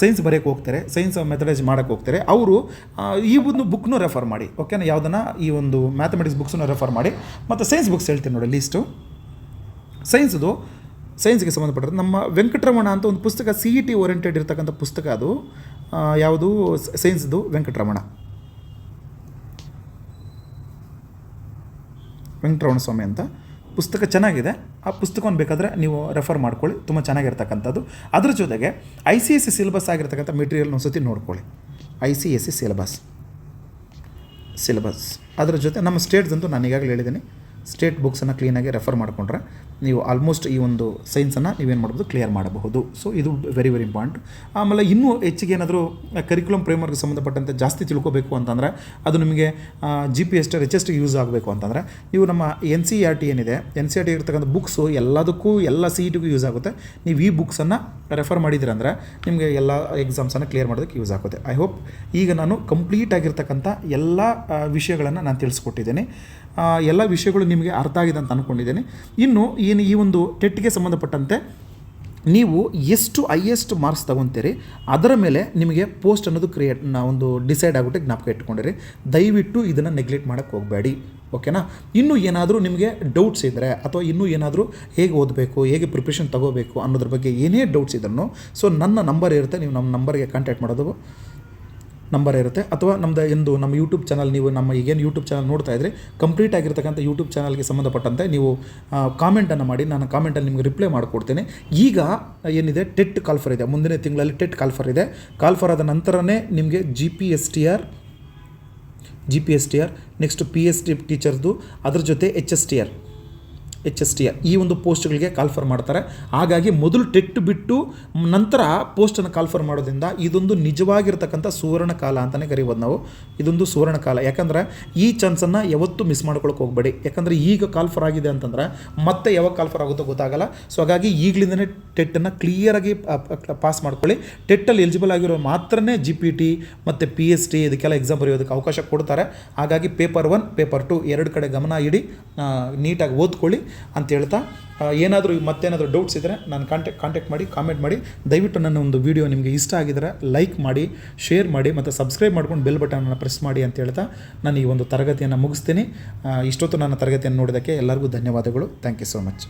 ಸೈನ್ಸ್ ಬರೆಯೋಕ್ಕೆ ಹೋಗ್ತಾರೆ ಸೈನ್ಸ್ ಮೆಥಡೈಸ್ ಮಾಡೋಕ್ಕೆ ಹೋಗ್ತಾರೆ, ಅವರು ಈ ಒಂದು ಬುಕ್ನು ರೆಫರ್ ಮಾಡಿ. ಓಕೆನಾ ಯಾವುದನ್ನು ಈ ಒಂದು ಮ್ಯಾಥಮೆಟಿಕ್ಸ್ ಬುಕ್ಸನ್ನು ರೆಫರ್ ಮಾಡಿ. ಮತ್ತು ಸೈನ್ಸ್ ಬುಕ್ಸ್ ಹೇಳ್ತೀನಿ ನೋಡಿ ಲೀಸ್ಟು ಸೈನ್ಸ್ದು ಸೈನ್ಸ್ಗೆ ಸಂಬಂಧಪಟ್ಟರೆ ನಮ್ಮ ವೆಂಕಟರಮಣ ಅಂತ ಒಂದು ಪುಸ್ತಕ ಸಿ ಇ ಟಿ ಓರಿಯೆಂಟೆಡ್ ಇರ್ತಕ್ಕಂಥ ಪುಸ್ತಕ ಅದು. ಯಾವುದು? ಸೈನ್ಸ್ದು ವೆಂಕಟರಮಣ. ವೆಂಕಟರಮಣ ಸ್ವಾಮಿ ಅಂತ. ಪುಸ್ತಕ ಚೆನ್ನಾಗಿದೆ. ಆ ಪುಸ್ತಕವನ್ನು ಬೇಕಾದರೆ ನೀವು ರೆಫರ್ ಮಾಡ್ಕೊಳ್ಳಿ. ತುಂಬ ಚೆನ್ನಾಗಿರ್ತಕ್ಕಂಥದ್ದು. ಅದ್ರ ಜೊತೆಗೆ I C S C syllabus ಆಗಿರ್ತಕ್ಕಂಥ ಮೆಟೀರಿಯಲ್ ಒಂದು ಸತಿ ನೋಡ್ಕೊಳ್ಳಿ. I C S C syllabus syllabus ಅದರ ಜೊತೆ ನಮ್ಮ ಸ್ಟೇಟ್ಸ್ ಅಂತೂ ನಾನು ಈಗಾಗಲೇ ಹೇಳಿದ್ದೀನಿ. ಸ್ಟೇಟ್ ಬುಕ್ಸನ್ನು ಕ್ಲೀನಾಗಿ ರೆಫರ್ ಮಾಡಿಕೊಂಡ್ರೆ ನೀವು ಆಲ್ಮೋಸ್ಟ್ ಈ ಒಂದು ಸೈನ್ಸನ್ನು ನೀವೇನು ಮಾಡ್ಬೋದು ಕ್ಲಿಯರ್ ಮಾಡಬಹುದು. ಸೊ ಇದು ವೆರಿ ವೆರಿ ಇಂಪಾರ್ಟೆಂಟ್ ಆಮೇಲೆ ಇನ್ನೂ ಹೆಚ್ಚಿಗೆ ಏನಾದರೂ ಕರಿಕ್ಯುಲಮ್ ಫ್ರೇಮ್ವರ್ಕ್ಗೆ ಸಂಬಂಧಪಟ್ಟಂತೆ ಜಾಸ್ತಿ ತಿಳ್ಕೋಬೇಕು ಅಂತಂದರೆ ಅದು ನಿಮಗೆ G P S H use ಆಗಬೇಕು ಅಂತಂದರೆ ನೀವು ನಮ್ಮ ಎನ್ ಸಿ ಆರ್ ಟಿ ಏನಿದೆ ಎನ್ ಸಿ ಆರ್ ಟಿ ಇರ್ತಕ್ಕಂಥ ಬುಕ್ಸು ಎಲ್ಲದಕ್ಕೂ ಎಲ್ಲ ಸಿ ಇ ಟಿಗೂ ಯೂಸ್ ಆಗುತ್ತೆ. ನೀವು ಈ ಬುಕ್ಸನ್ನು ರೆಫರ್ ಮಾಡಿದ್ರಂದ್ರೆ ನಿಮಗೆ ಎಲ್ಲ ಎಕ್ಸಾಮ್ಸನ್ನು ಕ್ಲಿಯರ್ ಮಾಡೋದಕ್ಕೆ ಯೂಸ್ ಆಗುತ್ತೆ. ಐ ಹೋಪ್ ಈಗ ನಾನು ಕಂಪ್ಲೀಟ್ ಆಗಿರ್ತಕ್ಕಂಥ ಎಲ್ಲ ವಿಷಯಗಳನ್ನು ನಾನು ತಿಳಿಸ್ಕೊಟ್ಟಿದ್ದೀನಿ. ಎಲ್ಲ ವಿಷಯಗಳು ನಿಮಗೆ ಅರ್ಥ ಆಗಿದೆ ಅಂತ ಅಂದ್ಕೊಂಡಿದ್ದೇನೆ ಇನ್ನು ಏನು ಈ ಒಂದು ಟೆಟ್ಗೆ ಸಂಬಂಧಪಟ್ಟಂತೆ ನೀವು ಎಷ್ಟು ಹೈಯೆಸ್ಟ್ ಮಾರ್ಕ್ಸ್ ತಗೊತೀರಿ, ಅದರ ಮೇಲೆ ನಿಮಗೆ ಪೋಸ್ಟ್ ಅನ್ನೋದು ಕ್ರಿಯೇಟ್ ಒಂದು ಡಿಸೈಡ್ ಆಗಿಬಿಟ್ಟು ಜ್ಞಾಪಕ ಇಟ್ಕೊಂಡಿರಿ ದಯವಿಟ್ಟು ಇದನ್ನು ನೆಗ್ಲೆಕ್ಟ್ ಮಾಡೋಕ್ಕೆ ಹೋಗಬೇಡಿ. ಓಕೆನಾ ಇನ್ನೂ ಏನಾದರೂ ನಿಮಗೆ ಡೌಟ್ಸ್ ಇದ್ದರೆ ಅಥವಾ ಇನ್ನೂ ಏನಾದರೂ ಹೇಗೆ ಓದಬೇಕು, ಹೇಗೆ ಪ್ರಿಪ್ರೇಷನ್ ತಗೋಬೇಕು ಅನ್ನೋದ್ರ ಬಗ್ಗೆ ಏನೇ ಡೌಟ್ಸ್ ಇದ್ರೂ ಸೊ ನನ್ನ ನಂಬರ್ ಇರುತ್ತೆ, ನೀವು ನಮ್ಮ ನಂಬರ್ಗೆ ಕಾಂಟ್ಯಾಕ್ಟ್ ಮಾಡೋದು. ನಂಬರ್ ಇರುತ್ತೆ. ಅಥವಾ ನಮ್ಮದು ಎಂದು ನಮ್ಮ ಯೂಟ್ಯೂಬ್ ಚಾನಲ್ ನೀವು ನಮ್ಮ ಈಗೇನು ಯೂಟ್ಯೂಬ್ ಚಾನಲ್ ನೋಡ್ತಾ ಇದ್ದರೆ ಕಂಪ್ಲೀಟ್ ಆಗಿರ್ತಕ್ಕಂಥ ಯೂಟ್ಯೂಬ್ ಚಾನಲ್ಗೆ ಸಂಬಂಧಪಟ್ಟಂತೆ ನೀವು ಕಾಮೆಂಟನ್ನು ಮಾಡಿ, ನಾನು ಕಾಮೆಂಟಲ್ಲಿ ನಿಮಗೆ ರಿಪ್ಲೈ ಮಾಡಿಕೊಡ್ತೇನೆ. ಈಗ ಏನಿದೆ? ಟೆಟ್ ಕಾಲ್ಫರ್ ಇದೆ. ಮುಂದಿನ ತಿಂಗಳಲ್ಲಿ ಟೆಟ್ ಕಾಲ್ಫರ್ ಇದೆ. ಕಾಲ್ಫರ್ ಆದ ನಂತರನೇ ನಿಮಗೆ G P S T R G P S T R next P S T ಟೀಚರ್ದು ಅದ್ರ ಜೊತೆ H S T R H S T ಈ ಒಂದು ಪೋಸ್ಟ್ಗಳಿಗೆ ಕಾಲ್ಫರ್ ಮಾಡ್ತಾರೆ. ಹಾಗಾಗಿ ಮೊದಲು ಟೆಟ್ ಬಿಟ್ಟು ನಂತರ ಪೋಸ್ಟನ್ನು ಕಾಲ್ಫರ್ ಮಾಡೋದ್ರಿಂದ ಇದೊಂದು ನಿಜವಾಗಿರ್ತಕ್ಕಂಥ ಸುವರ್ಣ ಕಾಲ ಅಂತಲೇ ಕರಿಬೋದು ನಾವು. ಇದೊಂದು ಸುವರ್ಣ ಕಾಲ. ಯಾಕಂದ್ರೆ ಈ ಚಾನ್ಸನ್ನು ಯಾವತ್ತೂ ಮಿಸ್ ಮಾಡ್ಕೊಳಕ್ಕೆ ಹೋಗಬೇಡಿ. ಯಾಕಂದರೆ ಈಗ ಕಾಲ್ಫರ್ ಆಗಿದೆ ಅಂತಂದ್ರೆ ಮತ್ತೆ ಯಾವಾಗ ಕಾಲ್ಫರ್ ಆಗುತ್ತೋ ಗೊತ್ತಾಗಲ್ಲ. ಸೊ ಹಾಗಾಗಿ ಈಗಲಿಂದನೇ ಟೆಟ್ಟನ್ನು ಕ್ಲಿಯರಾಗಿ ಪಾಸ್ ಮಾಡ್ಕೊಳ್ಳಿ. ಟೆಟ್ಟಲ್ಲಿ ಎಲಿಜಿಬಲ್ ಆಗಿರೋ ಮಾತ್ರನೇ ಜಿ ಪಿ ಟಿ ಮತ್ತು ಪಿ ಎಸ್ ಟಿ ಇದಕ್ಕೆಲ್ಲ ಎಕ್ಸಾಮ್ ಬರೆಯೋದಕ್ಕೆ ಅವಕಾಶ ಕೊಡ್ತಾರೆ. ಹಾಗಾಗಿ ಪೇಪರ್ ಒನ್ ಪೇಪರ್ ಟು ಎರಡು ಕಡೆ ಗಮನ ಇಡಿ ನೀಟಾಗಿ ಓದ್ಕೊಳ್ಳಿ. ಅಂತ ಹೇಳ್ತಾ ಏನಾದರೂ ಮತ್ತೇನಾದರೂ ಡೌಟ್ಸ್ ಇದ್ದರೆ ನಾನು ಕಾಂಟ್ಯಾಕ್ಟ್ ಕಾಂಟ್ಯಾಕ್ಟ್ ಮಾಡಿ ಕಾಮೆಂಟ್ ಮಾಡಿ. ದಯವಿಟ್ಟು ನನ್ನ ಒಂದು ವೀಡಿಯೋ ನಿಮಗೆ ಇಷ್ಟ ಆಗಿದ್ರೆ ಲೈಕ್ ಮಾಡಿ ಶೇರ್ ಮಾಡಿ, ಮತ್ತು ಸಬ್ಸ್ಕ್ರೈಬ್ ಮಾಡ್ಕೊಂಡು ಬೆಲ್ ಬಟನನ್ನು ಪ್ರೆಸ್ ಮಾಡಿ ಅಂತ ಹೇಳ್ತಾ ನಾನು ಈ ಒಂದು ತರಗತಿಯನ್ನು ಮುಗಿಸ್ತೀನಿ. ಇಷ್ಟೊತ್ತು ನನ್ನ ತರಗತಿಯನ್ನು ನೋಡೋದಕ್ಕೆ ಎಲ್ಲರಿಗೂ ಧನ್ಯವಾದಗಳು. Thank you so much